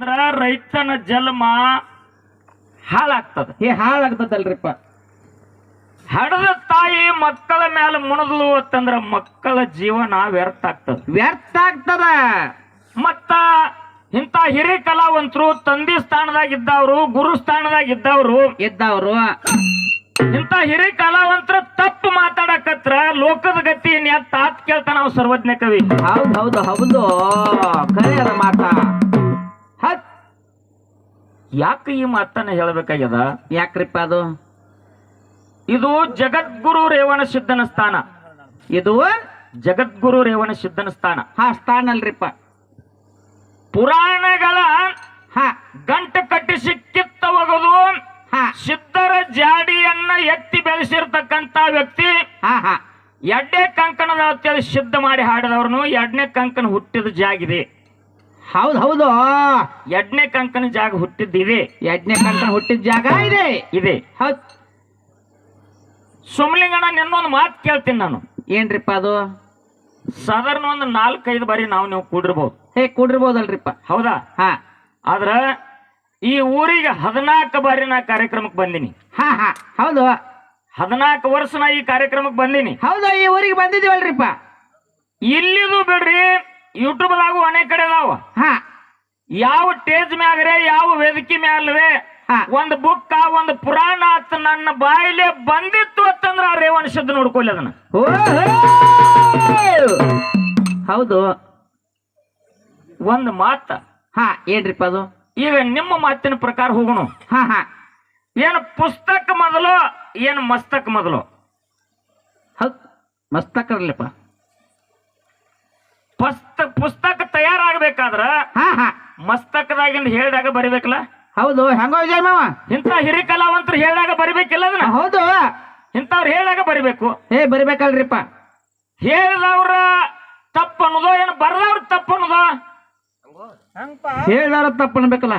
ಅಂದ್ರ ರೈತನ ಜನ್ಮ ಹಾಳಾಗ್ತದ. ಏ ಹಾಳಾಗ್ತದಲ್ರಿಪ್ಪ. ಹಡದ ತಾಯಿ ಮಕ್ಕಳ ಮೇಲೆ ಮುಣದ್ಲು ಅಂತಂದ್ರ ಮಕ್ಕಳ ಜೀವನ ವ್ಯರ್ಥ ಆಗ್ತದ. ವ್ಯರ್ಥ ಆಗ್ತದ. ಮತ್ತ ಇಂತ ಹಿರಿಯ ಕಲಾವಂತರು ತಂದೆ ಸ್ಥಾನದಾಗ ಇದ್ದವ್ರು ಗುರು ಸ್ಥಾನದಾಗ ಇದ್ದವ್ರು ಇದ್ದವ್ರು. ಇಂಥ ಹಿರಿಯ ಕಲಾವಂತರ ತಪ್ಪು ಮಾತಾಡಕತ್ರ ಲೋಕದ ಗತಿ ಎತ್ತ ಆತ್ ಕೇಳ್ತಾನ ನಾವು ಸರ್ವಜ್ಞ ಕವಿ. ಹೌದು ಹೌದು ಹೌದು. ಕರೆಯದ ಮಾತ. ಯಾಕೆ ಈ ಮಾತನ್ನು ಹೇಳಬೇಕಾಗ್ಯದ? ಯಾಕ್ರಿಪ್ಪ ಅದು? ಇದು ಜಗದ್ಗುರು ರೇವಣ ಸಿದ್ಧನ ಸ್ಥಾನ. ಇದು? ಜಗದ್ಗುರು ರೇವಣ ಸಿದ್ಧನ ಸ್ಥಾನ. ಹಾ ಸ್ಥಾನ ಅಲ್ರಿಪ್ಪ. ಪುರಾಣಗಳ ಹಾ. ಗಂಟು ಕಟ್ಟಿಸಿ ಕಿತ್ತ ಒಗದು ಸಿದ್ಧರ ಜಾಡಿಯನ್ನ ಎತ್ತಿ ಬೆಳೆಸಿರ್ತಕ್ಕಂತ ವ್ಯಕ್ತಿ ಹಾ ಹಾ. ಎರಡನೇ ಕಂಕಣದ ಸಿದ್ಧ ಮಾಡಿ ಹಾಡಿದವ್ರನು ಎಡ್ನೇ ಕಂಕಣ ಹುಟ್ಟಿದ ಜಾಗಿದೆ. ಹೌದ್ ಹೌದು. ಎಡ್ನೇ ಕಂಕಣ ಜಾಗ ಹುಟ್ಟಿದ್ದಿದೆ ಎಡ್ನೇ ಕಂಕನ ಹುಟ್ಟಿದ ಜಾಗ ಇದೆ. ಇದೆ. ಹೌದ್. ಸುಮ್ಲಿಂಗಣ್ಣ ನಿನ್ನೊಂದು ಮಾತು ಕೇಳ್ತೀನಿ ನಾನು. ಏನ್ರಿಪ್ಪ ಅದು? ಸಾಧಾರಣ ಒಂದು ನಾಲ್ಕೈದು ಬಾರಿ ನಾವು ನೀವು ಕೂಡಿರ್ಬೋದು. ಹೇ ಕೂಡಿರ್ಬೋದಲ್ರಿಪ್ಪ. ಹೌದಾ? ಹಾ. ಆದ್ರ ಈ ಊರಿಗೆ ಹದಿನಾಲ್ಕು ಬಾರಿ ನಾ ಕಾರ್ಯಕ್ರಮಕ್ಕೆ ಬಂದೀನಿ. ಹಾ ಹಾ. ಹೌದು. ಹದಿನಾಲ್ಕು ವರ್ಷ ನಾ ಈ ಕಾರ್ಯಕ್ರಮಕ್ಕೆ ಬಂದೀನಿ. ಹೌದಾ ಈ ಊರಿಗೆ ಬಂದಿದ್ದೀವಲ್ರಿಪ್ಪ. ಇಲ್ಲಿದು ಬಿಡ್ರಿ ಯೂಟ್ಯೂಬ್ದಾಗು ಅನೇಕ ಕಡೆ ಅದಾವ. ಹಾ. ಯಾವ ಸ್ಟೇಜ್ ಮ್ಯಾಗ್ರೆ ಯಾವ ವೇದಿಕೆ ಮ್ಯಾಲ್ವೆ ಒಂದ್ ಬುಕ್ಕ ಒಂದ್ ಪುರಾಣ ಅತ್ ನನ್ನ ಬಾಯಿಲೆ ಬಂದಿತ್ತು ಅಂತಂದ್ರ ಆ ರೇವಣ ಶಬ್ದ ನೋಡ್ಕೊಳ್ಳಿ ಅದನ್ನ. ಹೌದು. ಒಂದ್ ಮಾತ. ಹಾ ಏನ್ರಿಪ್ಪ ಅದು. ಈಗ ನಿಮ್ಮ ಮಾತಿನ ಪ್ರಕಾರ ಹೋಗೋಣ. ಹಾ ಹಾ. ಏನ್ ಪುಸ್ತಕ ಮೊದಲು ಏನ್ ಮಸ್ತಕ್ ಮೊದಲು? ಮಸ್ತಕ್ ಮಸ್ತಕರ್ಲಿಪ್ಪ ಪುಸ್ತಕ ಪುಸ್ತಕ ತಯಾರಾಗಬೇಕಾದ್ರ ಹಾ ಹಾ. ಮಸ್ತಕದಾಗಿಂದ ಹೇಳಿದಾಗ ಬರಿಬೇಕಲ್ಲ? ಹೌದು ಹೆಂಗೋ ವಿಜಯ್ ಮಾವ? ಇಂಥ ಹಿರಿ ಕಲಾವಂತರು ಹೇಳಿದಾಗ ಬರಿಬೇಕಿಲ್ಲ ಅದನ್ನ? ಹೌದು. ಇಂಥವ್ರು ಹೇಳಿದಾಗ ಬರಿಬೇಕು. ಏ ಬರಿಬೇಕಲ್ರಿಪ್ಪ. ಹೇಳಿದವ್ರ ತಪ್ಪು ಅನ್ನೋದು ಏನು ಬರದವ್ರ ತಪ್ಪು ಅನ್ನೋದು ತಪ್ಪನ್ಬೇಕಲ್ಲ. ತಪ್ಪು ಅನ್ಬೇಕಲ್ಲ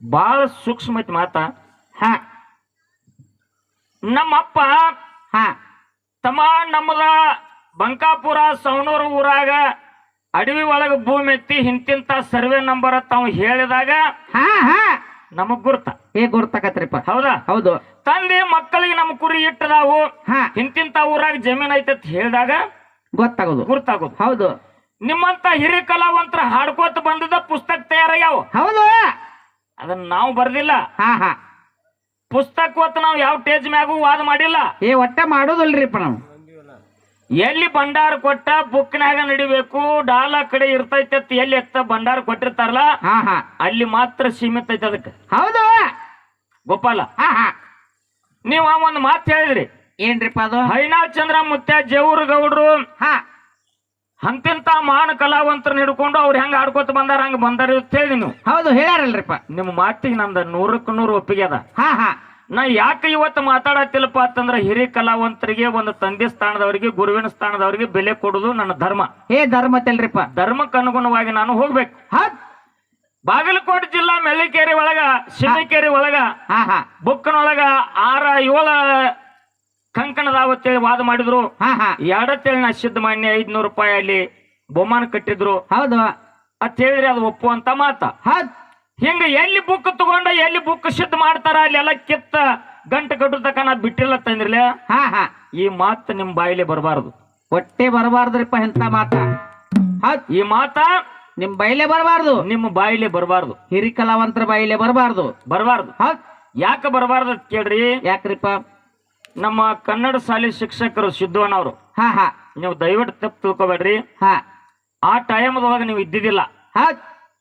ಬಹಳ ಸೂಕ್ಷ್ಮ ಐತಿ ಮಾತ. ಹಾ. ನಮ್ಮಪ್ಪ ಹಾ. ತಮ್ಮ ನಮ್ಮದ ಬಂಕಾಪುರ ಸವಣೂರು ಊರಾಗ ಅಡವಿ ಒಳಗ ಭೂಮಿ ಎತ್ತಿ ಇಂತಿಂತ ಸರ್ವೆ ನಂಬರ್ ತಾವು ಹೇಳಿದಾಗ ಹಾ ಹಾ. ನಮಗ್ ಗುರ್ತ. ಏ ಗುರ್ತಕತ್ರಿಪ್ಪ. ಹೌದಾ? ಹೌದು. ತಂದೆ ಮಕ್ಕಳಿಗೆ ನಮ್ಮ ಕುರಿ ಇಟ್ಟದಾವು. ಹಾ. ಇಂತಿಂತ ಊರಾಗ ಜಮೀನ್ ಐತೆ ಅಂತ ಹೇಳಿದಾಗ ಗೊತ್ತಾಗೋದು. ಗುರ್ತಾಗೋದು. ಹೌದು. ನಿಮ್ಮಂತ ಹಿರಿಯ ಕಲಾವಂತರ ಹಾಡ್ಕೋತ ಬಂದದ ಪುಸ್ತಕ ತಯಾರಾಗ್ಯಾವ. ಹೌದು. ಅದನ್ನ ನಾವು ಬರ್ದಿಲ್ಲ. ಹಾ ಹಾ. ಪುಸ್ತಕ ಹೊತ್ತು ನಾವು ಯಾವ ಟೇಜ್ ಮ್ಯಾಗೂ ವಾದ ಮಾಡಿಲ್ಲ. ಏ ಒಟ್ಟ ಮಾಡೋದಲ್ರಿಪ್ಪ ನಾವು. ಎಲ್ಲಿ ಭಂಡಾರ ಕೊಟ್ಟ ಬುಕ್ನಾಗ ನಡಿಬೇಕು ಡಾಲ ಕಡೆ ಇರ್ತೈತೆ ಅಂತ ಎಲ್ಲಿ ಎತ್ತ ಭಂಡಾರ ಕೊಟ್ಟಿರ್ತಾರಲ್ಲ ಹಾ ಹಾ. ಅಲ್ಲಿ ಮಾತ್ರ ಸೀಮಿತ ಐತೆ ಅದಕ್ಕೆ. ಹೌದು. ಗೋಪಾಲ ಹಾ ಹಾ. ನೀವು ಒಂದು ಮಾತು ಹೇಳಿದ್ರಿ. ಏನ್ರಿಪ್ಪ ಅದು? ಹೈನಾ ಚಂದ್ರ ಮುತ್ಯ ಜೇವೂರು ಗೌಡ್ರು ಹಾ. ಅಂತಿಂತ ಮಹಾನ್ ಕಲಾವಂತರನ್ನ ಹಿಡ್ಕೊಂಡು ಅವ್ರು ಹೆಂಗ್ ಆಡ್ಕೋತ ಬಂದಾರ ಹಂಗ ಬಂದಾರ ಅಂತ ಹೇಳಿ ನೀವು. ಹೌದು ಹೇಳ್ಯಾರಲ್ರಿಪ್ಪ. ನಿಮ್ಮ ಮಾತಿಗೆ ನಂದ ನೂರಕ್ಕೆ ನೂರು ಒಪ್ಪಿಗೆ ಅದ. ಹಾ ಹಾ. ನಾ ಯಾಕೆ ಇವತ್ತು ಮಾತಾಡತ್ತಿಲ್ಲಪ್ಪ ಅಂತಂದ್ರ ಹಿರಿಯ ಕಲಾವಂತರಿಗೆ ಒಂದು ತಂದೆ ಸ್ಥಾನದವರಿಗೆ ಗುರುವಿನ ಸ್ಥಾನದವರಿಗೆ ಬೆಲೆ ಕೊಡುದು ನನ್ನ ಧರ್ಮ. ಏ ಧರ್ಮ ತೆಲ್ರಿಪ್ಪ. ಧರ್ಮಕ್ಕೆ ಅನುಗುಣವಾಗಿ ನಾನು ಹೋಗ್ಬೇಕು. ಹೌದ್. ಬಾಗಲಕೋಟೆ ಜಿಲ್ಲಾ ಮೆಳ್ಳಿಕೇರಿ ಒಳಗ ಶಿಮಿಕೇರಿ ಒಳಗ ಹಾ ಹಾ. ಬುಕ್ಕನೊಳಗ ಆರ ಏಳ ಕಂಕಣದಾವತ್ತೇಳಿ ವಾದ ಮಾಡಿದ್ರು. ಹಾ ಹಾ. ಎರಡತ್ತೇಳಿ ನಾ ಸಿದ್ಧ ಮಾನ್ಯ ಐದ್ನೂರು ರೂಪಾಯಿ ಅಲ್ಲಿ ಬಹುಮಾನ ಕಟ್ಟಿದ್ರು. ಹೌದು. ಅತ್ ಹೇಳಿದ್ರೆ ಅದು ಒಪ್ಪುವಂತ ಮಾತ. ಹೌದ್. ಹಿಂಗ ಎಲ್ಲಿ ಬುಕ್ ತಗೊಂಡ ಎಲ್ಲಿ ಬುಕ್ ಸಿದ್ಧ ಮಾಡ್ತಾರ ಅಲ್ಲೆಲ್ಲ ಕಿತ್ತ ಗಂಟು ಕಟ್ಟುತಕ ನಾ ಬಿಟ್ಟಿಲ್ಲ ತಂದ್ರಲ್ಲ ಹಾ ಹಾ. ಈ ಮಾತು ನಿಮ್ ಬಾಯಿಲೆ ಬರಬಾರದು. ಹೊಟ್ಟೆ ಬರಬಾರ್ದ್ರಿಪ್ಪ ಎಂತ ಮಾತ? ಹೌದ್. ಈ ಮಾತ ನಿಮ್ ಬೈಲೆ ಬರಬಾರ್ದು. ನಿಮ್ಮ ಬಾಯಿಲೆ ಬರಬಾರ್ದು. ಹಿರಿ ಕಲಾವಂತರ ಬಾಯಿಲೆ ಬರಬಾರ್ದು. ಬರಬಾರ್ದು. ಹೌದ್. ಯಾಕೆ ಬರಬಾರ್ದು ಅಂತ ಕೇಳ್ರಿ. ಯಾಕ್ರಿಪ್ಪ? ನಮ್ಮ ಕನ್ನಡ ಶಾಲೆ ಶಿಕ್ಷಕರು ಸಿದ್ದುವನವರು ಹಾ ಹಾ. ನೀವು ದಯವಿಟ್ಟು ತಪ್ಪು ತಿಳ್ಕೊಬೇಡ್ರಿ. ಹಾ. ಆ ಟೈಮ್ದೊಳಗ ನೀವು ಇದ್ದಿದ್ದಿಲ್ಲ. ಹಾ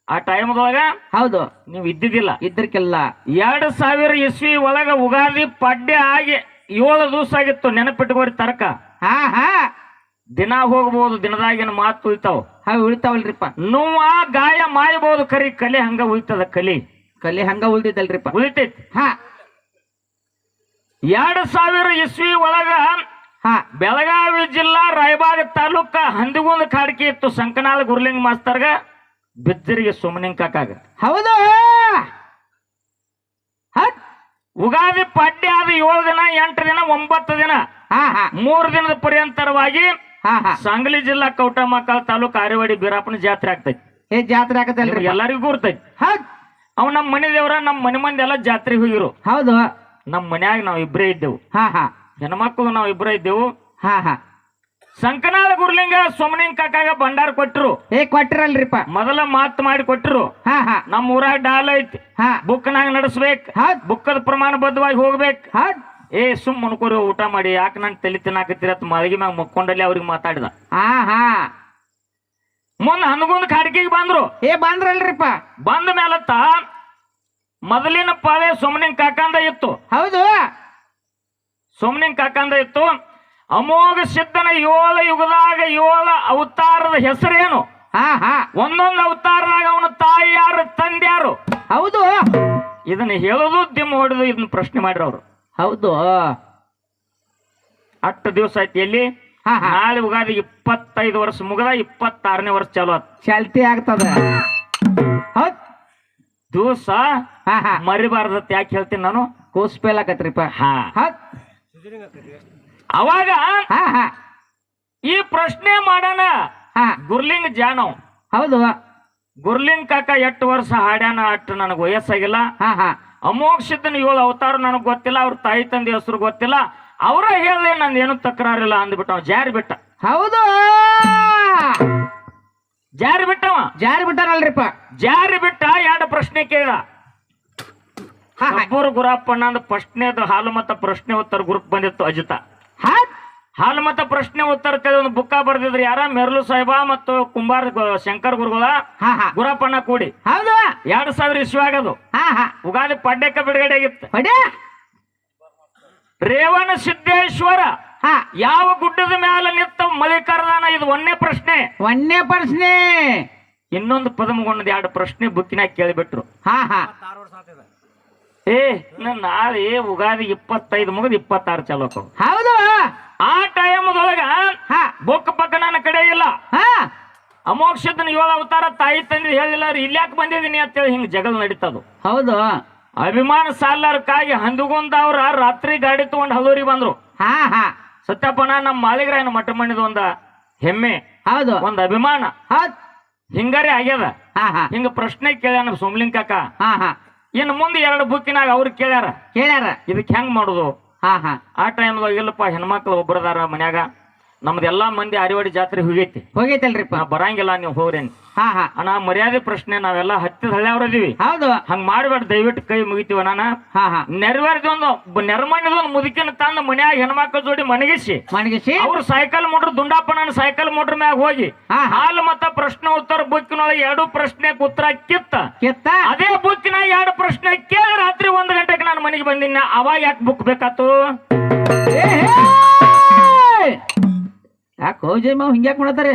ಆ ಟೈಮ್ದೊಳಗ ಹೌದು. ನೀವು ಇದ್ದಿದ್ದಿಲ್ಲ. ಇದ್ರಕ್ಕೆಲ್ಲ ಎರಡ್ ಸಾವಿರ ಇಸ್ವಿ ಒಳಗ ಉಗಾದಿ ಪಡ್ಡೆ ಆಗಿ ಏಳು ದಿವಸ ಆಗಿತ್ತು ನೆನಪಿಟ್ಕೋರಿ ತರಕ. ಹಾ ಹಾ. ದಿನ ಹೋಗ್ಬೋದು ದಿನದಾಗಿನ ಮಾತು ಉಳಿತಾವ. ಹಾ ಉಳಿತಾವಲ್ರಿಪ್ಪ. ನೋವ ಗಾಯ ಮಾಯಬಹುದು ಕರಿ ಕಲೆ ಹಂಗ ಉಳಿತದ ಕಲಿ. ಕಲಿ ಹಂಗ ಉಳಿದಿದ್ದಲ್ರಿಪ್ಪ. ಉಳಿತೈತಿ. ಹಾ. ಎರಡ್ ಸಾವಿರ ಇಸ್ವಿ ಒಳಗ ಹಾ. ಬೆಳಗಾವಿ ಜಿಲ್ಲಾ ರಾಯಬಾಗ ತಾಲೂಕ ಹಂದಿಗುಂದ ಕಾಡ್ಕಿ ಇತ್ತು ಸಂಕನಾಲ್ ಗುರ್ಲಿಂಗ್ ಮಾಸ್ತರ್ಗ ಬಿದ್ದರಿಗೆ ಸುಮ್ಮನಿಂಗ್ ಕಾಕಾಗ. ಹೌದು. ಉಗಾದಿ ಪಡ್ಡೆ ಆದ ಏಳು ದಿನ ಎಂಟು ದಿನ ಒಂಬತ್ತು ದಿನ ಮೂರು ದಿನದ ಪರ್ಯಂತರವಾಗಿ ಸಾಂಗ್ಲಿ ಜಿಲ್ಲಾ ಕೌಟಮಕ್ಕಳ ತಾಲೂಕು ಆರೇವಾಡಿ ಬೀರಪ್ಪನ ಜಾತ್ರೆ ಆಗ್ತೈತಿ. ಏ ಜಾತ್ರೆ ಆಗತ್ತಲ್ರಿ? ಎಲ್ಲರಿಗೂ ಗುರ್ತೈತಿ. ಅವ್ ನಮ್ಮ ಮನೆ ದೇವ್ರ ನಮ್ಮ ಮನೆ ಮಂದಿ ಎಲ್ಲ ಜಾತ್ರೆಗೆ ಹೋಗಿರು. ಹೌದು. ನಮ್ಮ ಮನ್ಯಾಗ ನಾವ್ ಇಬ್ರೇ ಇದ್ದೆವು. ಹಾ ಹಾ. ಹೆಣ್ಮಕ್ಳು ನಾವ್ ಇಬ್ರೇ ಇದ್ದೆವು. ಹಾ ಹಾ. ಸಂಕನಾಳ ಗುರ್ಲಿಂಗ ಸೋಮನಿಂಗ್ ಕಾಕಾಗ ಭಂಡಾರ ಕೊಟ್ರು. ಏ ಕೊಟ್ಟಿರಲ್ರಿಪ್ಪ ಮೊದಲ ಮಾತು ಮಾಡಿ ಕೊಟ್ಟರು ಹಾ ಹಾ. ನಮ್ಮ ಊರಾಗ ಡಾಲ್ ಐತಿ. ಹಾ. ಬುಕ್ನಾಗ ನಡೆಸ್ಬೇಕು. ಹೌದ್. ಬುಕ್ಕದ ಪ್ರಮಾಣಬದ್ಧವಾಗಿ ಹೋಗ್ಬೇಕು. ಹೌದ್. ಏ ಸುಮ್ ಮುನ್ಕೋರಿ ಊಟ ಮಾಡಿ. ಯಾಕೆ ನಂಗೆ ತಲೆ ತಿನ್ನಾಕತ್ತೀರ ಅಂತ ಮಲಗಿ ಮ್ಯಾಗ ಮುಕ್ಕೊಂಡಲ್ಲಿ ಅವ್ರಿಗೆ ಮಾತಾಡಿದ. ಹಾ ಹಾ. ಮುಂದೆ ಹನಗುಂದ ಖಾಡ್ಕಿಗೆ ಬಂದ್ರು. ಏ ಬಂದ್ರಲ್ರಿಪ್ಪ. ಬಂದ ಮೇಲತ್ತ ಮೊದಲಿನ ಪಾಳೆ ಸೋಮನಿಂಗ್ ಕಾಕಂದ ಇತ್ತು. ಹೌದು. ಸೋಮನಿಂಗ್ ಕಾಕಂದ ಇತ್ತು. ಅಮೋಘ ಸಿದ್ಧನ ಏಳು ಯುಗದಾಗ ಏಳು ಅವತಾರದ ಹೆಸರೇನು? ಹಾ ಹಾ. ಒಂದೊಂದು ಅವತಾರದಾಗ ಅವನ ತಾಯಿ ಯಾರು ತಂದೆ ಯಾರು? ಹೌದು. ಇದನ್ನ ಹೇಳೋದು ದಿಮ್ಮ ಹೊಡೆದು ಇದನ್ನ ಪ್ರಶ್ನೆ ಮಾಡಿರ ಅವರು. ಹೌದು. ಹತ್ತು ದಿವಸ ಐತಿ ಎಲ್ಲಿ? ಹಾ ಹಾ. ನಾಳೆ ಉಗಾದಿ ಇಪ್ಪತ್ತೈದು ವರ್ಷ ಮುಗದ ಇಪ್ಪತ್ತಾರನೇ ವರ್ಷ ಚಾಲು ಆತ್. ಚಾಲ್ತಿ ಆಗ್ತದ. ಹೌದ್. ದಿವಸ ಹಾ ಹಾ. ಮರಿಬಾರ್ದತ್ ಯಾಕೆ ಹೇಳ್ತೀನಿ ನಾನು? ಹಾ. ಹೌದ್ ಅವಾಗ ಹಾ ಹಾ. ಈ ಪ್ರಶ್ನೆ ಮಾಡೋಣ. ಹಾ. ಗುರ್ಲಿಂಗ್ ಜಾನವ್. ಹೌದು. ಗುರ್ಲಿಂಗ್ ಕಾಕ ಎಟ್ಟು ವರ್ಷ ಹಾಡ್ಯಾನ ಅಷ್ಟು ನನಗೆ ವಯಸ್ಸಾಗಿಲ್ಲ. ಹಾ ಹಾ. ಏಳು ಅವತಾರ ನನಗೆ ಗೊತ್ತಿಲ್ಲ ಅವ್ರ ತಾಯಿ ತಂದೆ ಹೆಸರು ಗೊತ್ತಿಲ್ಲ. ಅವರ ಹೇಳಿದೆ ನಂದು ಏನು ತಕರಾರಿಲ್ಲ ಅಂದ್ಬಿಟ್ಟು ಜಾರಿ ಬಿಟ್ಟ. ಹೌದು. ಜಾರಿ ಬಿಟ್ಟವ? ಜಾರಿ ಬಿಟ್ಟಾರಲ್ರಿಪ್ಪ ಜಾರಿ ಬಿಟ್ಟ ಎರಡು ಪ್ರಶ್ನೆ ಕೇಳ. ಹಾ ಗುರು ಕಬ್ಬೂರು ಗುರಪ್ಪಣ್ಣ ಅಂದ ಪ್ರಶ್ನೆದು ಹಾಲು ಮತ್ತ ಪ್ರಶ್ನೆ ಉತ್ತರ ಗುರುಕ್ ಬಂದಿತ್ತು ಅಜಿತ. ಹಾಲು ಮತ್ತ ಪ್ರಶ್ನೆ ಉತ್ತರ ಒಂದು ಬುಕ್ಕ ಬರ್ದಿದ್ರು ಯಾರ? ಮೆರ್ಲು ಸಾಹೇಬ ಮತ್ತು ಕುಂಬಾರ ಶಂಕರ್ ಗುರುಗಳ ಗುರಪ್ಪಣ್ಣ ಕೂಡಿ. ಹೌದು. ಎರಡ್ ಸಾವಿರ ಆಗದು. ಹಾ ಹಾ. ಉಗಾದಿ ಪಡ್ಡೆಕ್ಕ ಬಿಡುಗಡೆ ಆಗಿತ್ತು. ರೇವಣ ಸಿದ್ದೇಶ್ವರ ಹಾ. ಯಾವ ಗುಡ್ಡದ ಮ್ಯಾಲ ನಿಂತ ಮಲ್ಲಿಕಾರ್ಜುನ ಇದು ಒಂದೇ ಪ್ರಶ್ನೆ. ಒಂದೇ ಪ್ರಶ್ನೆ. ಇನ್ನೊಂದು ಪದಮಗೊಂಡದ ಎರಡು ಪ್ರಶ್ನೆ ಬುಕ್ಕಿನಾಗ ಕೇಳಿಬಿಟ್ರು. ಹಾ ಹಾ. ಏ ನಾಳೆ ಉಗಾದಿ ಇಪ್ಪತ್ತೈದು ಮುಗಿದ ಇಪ್ಪತ್ತಾರು ಚಾಲೂ ಹೌದು. ಆ ಟೈಮದೊಳಗ ಹಾ. ಬುಕ್ ಪಕ್ಕ ನನ್ನ ಕಡೆ ಇಲ್ಲ. ಹಾ. ಅಮೋಕ್ಷದನ ಏಳು ಅವತಾರ ತಾಯಿ ತಂದೆ ಹೇಳಿಲ್ಲ ಇಲ್ಯಾಕೆ ಬಂದಿದ್ದೀನಿ ಅಂತೇಳಿ ಹಿಂಗ್ ಜಗಲ್ ನಡೀತದು. ಹೌದು. ಅಭಿಮಾನ ಸಾಲಾರಕ್ಕಾಗಿ ಹಂದುಗೊಂದವ್ರ ರಾತ್ರಿ ಗಾಡಿ ತಗೊಂಡ್ ಹಲೋರಿ ಬಂದ್ರು. ಹಾ ಹಾ. ಸತ್ಯಪ್ಪನ ನಮ್ಮ ಮಾಳಿಗರಾಯನ ಮಠ ಮಣ್ಣಿದ ಒಂದ ಹೆಮ್ಮೆ ಹೌದು. ಒಂದ್ ಅಭಿಮಾನ. ಹೌದ್. ಹಿಂಗಾರೆ ಆಗ್ಯದ. ಹಾ ಹಾ. ಹಿಂಗ ಪ್ರಶ್ನೆ ಕೇಳ್ಯಾನ ಸೋಮ್ಲಿಂಗ್ ಕಾಕ ಹಾ ಹಾ. ಇನ್ನು ಮುಂದೆ ಎರಡು ಬುಕ್ಕಿನಾಗ ಅವ್ರು ಕೇಳ್ಯಾರ. ಕೇಳ್ಯಾರ. ಇದಕ್ ಹೆಂಗ್ ಮಾಡುದು? ಹಾ ಹಾ. ಆ ಟೈಮ್ದಾಗ ಇಲ್ಲಪ್ಪ ಹೆಣ್ಮಕ್ಳು ಒಬ್ಬರದಾರ ಮನ್ಯಾಗ. ನಮ್ದೆಲ್ಲಾ ಮಂದಿ ಅರಿವಾಡಿ ಜಾತ್ರೆ ಹೋಗೈತಿ. ಹೋಗೈತಲ್ರಿಪ್ಪ. ನಾ ಬರಂಗಿಲ್ಲ ನೀವು ಹೋಗ್ರೇನ್ ಹಾ ಹಾ. ಅಣ್ಣ ಮರ್ಯಾದೆ ಪ್ರಶ್ನೆ ನಾವೆಲ್ಲ ಹತ್ತಿದ ಹಳ್ಳಿಯವ್ರ ಇದೀವಿ ಹೌದು. ಹಂಗ್ ಮಾಡ್ಬೇಡ ದಯವಿಟ್ಟು ಕೈ ಮುಗಿತೀವ ನಾನ ಹಾ ಹಾ. ನೆರವೇರಿದ ಒಂದು ನೆರಮಣ್ಣದ ಒಂದು ಮುದುಕಿನ ತಂದು ಮನ್ಯಾಗ ಹೆಣ್ಮಕ್ಳ ಜೋಡಿ ಮನಗಿಸಿ. ಮನಗಿಸಿ? ಅವ್ರು ಸೈಕಲ್ ಮೋಟ್ರ್ ದುಂಡಪ್ಪನ ಸೈಕಲ್ ಮೋಟ್ರ್ ಮ್ಯಾಗ ಹೋಗಿ. ಹಾ ಹಾ. ಹಾಲು ಮತ್ತ ಪ್ರಶ್ನೆ ಉತ್ತರ ಬುಕ್ಕಿನೊಳಗೆ ಎರಡು ಪ್ರಶ್ನೆ ಉತ್ತರ ಕಿತ್ತ. ಕಿತ್ತ? ಅದೇ ಬುಕ್ಕಿನ ಎರಡು ಪ್ರಶ್ನೆ ಕೇಳಿ ರಾತ್ರಿ ಒಂದು ಗಂಟೆಗೆ ನಾನು ಮನೆಗೆ ಬಂದಿನ ಅವಾಗ ಯಾಕೆ ಬುಕ್ ಬೇಕಾತು? ಯಾಕೆ ಹೋಜಿ ಮಾವ ಹಿಂಗ್ಯಾಕೆ ಮಾಡತಾರೆ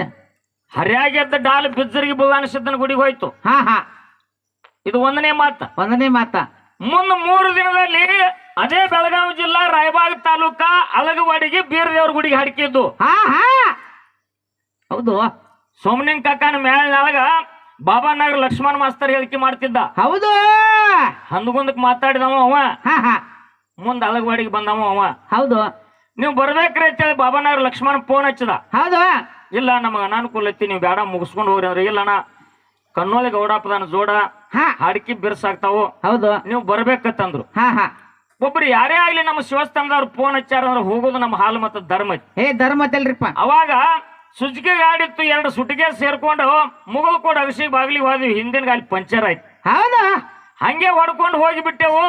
ಹರ್ಯಾಗೆದ್ದ ಡಾಲ್ ಬಿಜ್ಜರಿಗೆ ಬುಲ್ಲಾನ ಸಿದ್ದನ ಗುಡಿಗೆ ಹೋಯ್ತು. ಹಾ ಹಾ. ಇದು ಒಂದನೇ ಮಾತ. ಒಂದನೇ ಮಾತ. ಮುಂದೆ ಮೂರು ದಿನದಲ್ಲಿ ಅದೇ ಬೆಳಗಾವಿ ಜಿಲ್ಲಾ ರಾಯಬಾಗ ತಾಲೂಕ ಅಲಗವಾಡಿಗೆ ಬೀರದೇವ್ರ ಗುಡಿಗೆ ಹಡಕಿದ್ದು. ಹಾ ಹಾ. ಹೌದು. ಸೋಮನಿಂಗ್ ಕಾಕನ ಮೇಲ್ನಾಳಗ ಬಾಬಾ ನಾಗ ಲಕ್ಷ್ಮಣ ಮಾಸ್ತರ್ ಹೇಳಿಕೆ ಮಾಡ್ತಿದ್ದ. ಹೌದು. ಹಂದಗುಂದಕ್ ಮಾತಾಡಿದವ ಅವ. ಮುಂದೆ ಅಲಗವಾಡಿಗೆ ಬಂದವ ಅವ. ಹೌದು. ನೀವು ಬರ್ಬೇಕ್ರಿ ಅಂತ ಹೇಳಿ ನಗರ ಲಕ್ಷ್ಮಣ ಫೋನ್ ಹಚ್ಚದ. ಹೌದಾ. ಇಲ್ಲ ನಮಗ ಅನಾನುಕೂಲ ಐತಿ ನೀವು ಬೇಡ ಮುಗಿಸ್ಕೊಂಡು ಹೋಗ್ರಿ ಅವ್ರಿಗೆ ಇಲ್ಲ ಕಣ್ಣೋಳಿ ಗೌಡಪ್ಪದನ ಜೋಡ ಹಾ. ಹಾಡ್ಕಿ ಬಿರ್ಸಾಗ್ತಾವು ಹೌದು. ನೀವು ಬರ್ಬೇಕಂತಂದ್ರು. ಹಾ ಹಾ. ಒಬ್ರು ಯಾರೇ ಆಗ್ಲಿ ನಮ್ಮ ಶಿವಸ್ಥಾನದವ್ರು ಫೋನ್ ಹಚ್ಚಾರ ಅಂದ್ರೆ ಹೋಗೋದು ನಮ್ಮ ಹಾಲು ಮತ್ತು ಧರ್ಮ ಐತಿ. ಹೇ ಧರ್ಮ ತಲ್ರಿಪ್ಪ ಅವಾಗ ಸುಜುಕಿ ಗಾಡಿತ್ತು ಎರಡು ಸುಟಿಗೆ ಸೇರ್ಕೊಂಡು ಮುಗಲ್ ಕೂಡ ಅಗಸಿ ಬಾಗ್ಲಿ ಹೋದ್ವಿ. ಹಿಂದಿನ ಗಾಲಿ ಪಂಚರ್ ಆಯ್ತು. ಹೌದಾ. ಹಂಗೆ ಹೊಡ್ಕೊಂಡು ಹೋಗಿಬಿಟ್ಟೆವು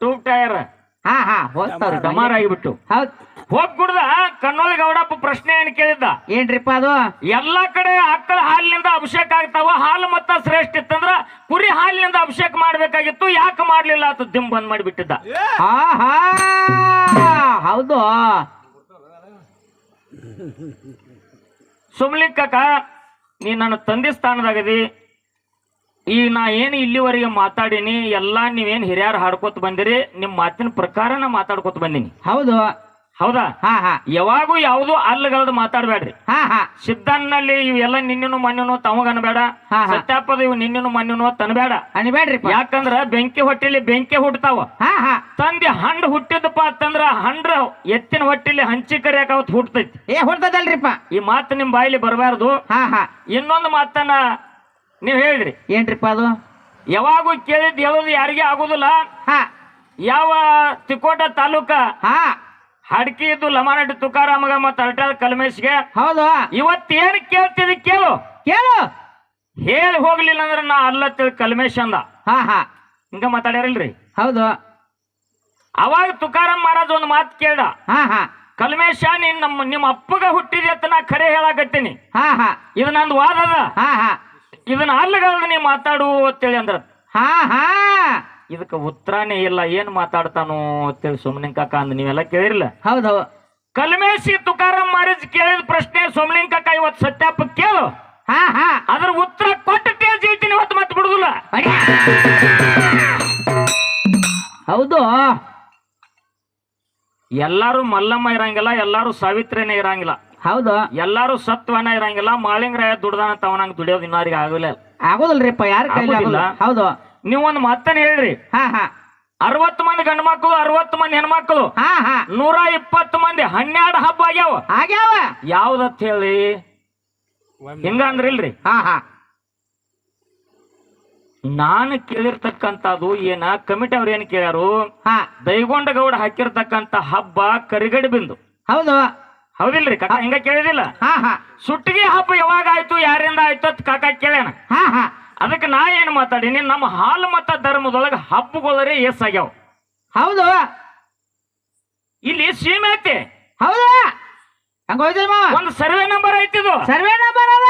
ಟೂಬ್ ಟೈರ್ ಹಾ ಹಾ ಹೋಗ್ತಾವ್ರಿ ಡಮಾರ್ ಆಗಿಬಿಟ್ಟು ಹೌದ್. ಹೋಗ್ ಕುಡ್ದ ಕಣ್ಣೋಳಿ ಗೌಡಪ್ಪ ಪ್ರಶ್ನೆ ಏನ್ ಕೇಳಿದ್ದ? ಏನ್ರಿಪ್ಪ ಅದು? ಎಲ್ಲಾ ಕಡೆ ಆಕಳ ಹಾಲಿನಿಂದ ಅಭಿಷೇಕ ಆಗ್ತಾವ ಹಾಲು ಮತ್ತ ಶ್ರೇಷ್ಠ ಇತ್ತಂದ್ರ ಕುರಿ ಹಾಲಿನಿಂದ ಅಭಿಷೇಕ ಮಾಡ್ಬೇಕಾಗಿತ್ತು ಯಾಕೆ ಮಾಡ್ಲಿಲ್ಲ ಅಂತ ದಿಂಬ್ ಬಂದ್ ಮಾಡಿಬಿಟ್ಟಿದ್ದ. ಹಾ ಹಾ ಹೌದು. ಸುಮ್ಲಿಕ್ಕ ನೀ ನನ್ನ ತಂದೆ ಸ್ಥಾನದಾಗದಿ. ಈ ನಾ ಏನು ಇಲ್ಲಿವರೆಗೆ ಮಾತಾಡೀನಿ ಎಲ್ಲಾ ನೀವೇನು ಹಿರಿಯರು ಹಾಡ್ಕೊತ ಬಂದಿರಿ ನಿಮ್ಮ ಮಾತಿನ ಪ್ರಕಾರ ನಾ ಮಾತಾಡ್ಕೊತ ಬಂದೀನಿ. ಹೌದು. ಹೌದಾ? ಹಾ ಹಾ. ಯಾವಾಗೂ ಯಾವುದು ಅಲ್ಲಗಳದ್ ಮಾತಾಡ್ಬೇಡ್ರಿ. ಹಾ ಹಾ. ಸಿದ್ಧನ್ನಲ್ಲಿ ಇವೆಲ್ಲ ನಿನ್ನಿನು ಮಣ್ಣಿನು ತಮಗನಬೇಡ ಹಾ, ಹಾ. ಸತ್ಯಾಪದ ಇವು ನಿನ್ನೂ ಮಣ್ಣಿನು ತನ್ಬೇಡ. ಅನ್ಬೇಡ್ರಿ ಯಾಕಂದ್ರ ಬೆಂಕಿ ಹೊಟ್ಟಿಲಿ ಬೆಂಕಿ ಹುಟ್ಟತಾವ ಹಾ ಹಾ. ತಂದೆ ಹಂಡ್ ಹುಟ್ಟಿದಪ್ಪ ಅಂತಂದ್ರ ಹಂಡ್ರ ಎತ್ತಿನ ಹೊಟ್ಟಿಲಿ ಹಂಚಿ ಕರಿಯಾಕ ಅವತ್ ಹುಟ್ಟತೈತಿ ಏ ಹೊಡ್ತದಲ್ರಿಪ್ಪ ಈ ಮಾತು ನಿಮ್ ಬಾಯಿಲಿ ಬರಬಾರ್ದು. ಹಾ ಹಾ. ಇನ್ನೊಂದು ಮಾತನ್ನ ನೀವ್ ಹೇಳ್ರಿ ಏನ್ರಿಪ್ಪ ಅದು? ಯಾವಾಗೂ ಕೇಳಿದ್ ಹೇಳೋದು ಯಾರಿಗೆ ಆಗುದಿಲ್ಲ. ಹಾ. ಯಾವ ತಿಕೋಟ ತಾಲೂಕ? ಹಾ. ಹಡ್ಕಿ ಇದ್ದು ಲಮಾನಡ್ಡಿ ತುಕಾರಾಮಗ ಮತ್ತು ಅರಟಾದ ಕಲ್ಮೇಶ್ಗೆ. ಹೌದು. ಇವತ್ತೇನು ಕೇಳ್ತಿದ್ ಕೇಳು. ಕೇಳು. ಹೇಳಿ ಹೋಗ್ಲಿಲ್ಲ ಅಂದ್ರೆ ನಾ ಅಲ್ಲ ತಿಳ್ ಕಲ್ಮೇಶ್ ಅಂದ. ಹಾ ಹಾ. ಹಿಂಗ ಮಾತಾಡ್ಯಾರಲ್ರಿ? ಹೌದು. ಅವಾಗ ತುಕಾರಾಮ್ ಮಹಾರಾಜ್ ಒಂದ್ ಮಾತು ಕೇಳ ಹಾ ಹಾ. ಕಲ್ಮೇಶ ನೀನ್ ನಮ್ಮ ನಿಮ್ಮ ಅಪ್ಪಗ ಹುಟ್ಟಿದೆ ಅಂತ ನಾ ಖರೆ ಹೇಳಾಕತ್ತೀನಿ. ಹಾ ಹಾ. ಇದು ನಂದು ವಾದ ಅದ ಹಾ ಹಾ. ಇದನ್ನ ನೀ ಮಾತಾಡು ಅಂತೇಳಿ ಅಂದ್ರ. ಹಾ ಹಾ. ಇದಕ್ಕೆ ಉತ್ತರನೇ ಇಲ್ಲ ಏನ್ ಮಾತಾಡ್ತಾನೋ ಅಂತೇಳಿ ಸುಮ್ನಿಂಗ್ ಕಾಕ ಅಂದ್ ನೀವೆಲ್ಲ ಕೇಳಿರ್ಲ. ಹೌದು ಕಲ್ಮೇಶಿ ತುಕಾರಾಮ್ ಮಹಾರಾಜ್ ಕೇಳಿದ ಪ್ರಶ್ನೆ ಸೋಮಲಿಂಗ ಕಾಕ ಇವತ್ತು ಸತ್ಯಾಪ ಕೇಳು. ಹಾ ಹಾ. ಅದ್ರ ಉತ್ತರ ಕೊಟ್ಟು ತೇಜ್ ಇವತ್ತು ಮತ್ತೆ ಬಿಡುದಿಲ್ಲ. ಹೌದು. ಎಲ್ಲಾರು ಮಲ್ಲಮ್ಮ ಇರಂಗಿಲ್ಲ ಎಲ್ಲಾರು ಸಾವಿತ್ರಿನೇ ಇರಂಗಿಲ್ಲ. ಹೌದು. ಎಲ್ಲಾರು ಸತ್ವನ ಇರಂಗಿಲ್ಲ ಮಾಳಿಂಗರಾಯ ದುಡ್ದಾನ ತವನಂಗ್ ದುಡಿಯೋದು ಇನ್ನಾರಿಗೆ ಆಗಲ್ಲ ಆಗೋದಲ್ರಿಪ್ಪ ಯಾರ ಕೈಲಿ ಆಗೋದಿಲ್ಲ. ಆಗೋದಿಲ್ಲ? ಹೌದು. ನೀವು ಒಂದು ಮತ್ತನ ಹೇಳ್ರಿ? ಹಾ ಹಾ. ಅರವತ್ತು ಮಂದಿ ಗಂಡ ಮಕ್ಕಳು ಅರವತ್ತು ಮಂದಿ ಹೆಣ್ಮಕ್ಳು. ಹಾ ಹಾ. ನೂರ ಇಪ್ಪತ್ತು ಮಂದಿ ಹನ್ನೆರಡು ಹಬ್ಬ ಆಗ್ಯಾವ. ಆಗ್ಯಾವ? ಯಾವ್ದತ್ ಹೇಳಿ? ಹಿಂಗ ಅಂದ್ರಿಲ್ರಿ ಹಾ ಹಾ. ನಾನು ಕೇಳಿರ್ತಕ್ಕಂಥದ್ದು ಏನ ಕಮಿಟಿ ಅವ್ರು ಏನ್ ಕೇಳ್ಯಾರು? ಹಾ. ದೈಗೊಂಡ ಗೌಡ ಹಾಕಿರ್ತಕ್ಕಂಥ ಹಬ್ಬ ಕರಿಗಡಿ ಬಿಂದು. ಹೌದು. ಹೌದಿಲ್ರಿ ಕಾಕ ಹಿಂಗ ಕೇಳಿದಿಲ್ಲ? ಹಾ ಹಾ. ಸುಟ್ಟಿಗೆ ಹಬ್ಬ ಯಾವಾಗ ಆಯ್ತು ಯಾರಿಂದ ಆಯ್ತು ಅಂತ ಕಾಕ ಕೇಳ್ಯಾನ? ಹಾ ಹಾ. ಅದಕ್ಕೆ ನಾ ಏನು ಮಾತಾಡೀನಿ ನಮ್ಮ ಹಾಲು ಮತ ಧರ್ಮದೊಳಗೆ ಹಬ್ಬಗಳರೇ ಎಸ್ ಆಗ್ಯಾವ. ಹೌದು. ಇಲ್ಲಿ ಸೀಮೆ ಐತಿ. ಹೌದು. ಒಂದು ಸರ್ವೆ ನಂಬರ್ ಐತಿದು ಸರ್ವೆ ನಂಬರ್ ಅದ.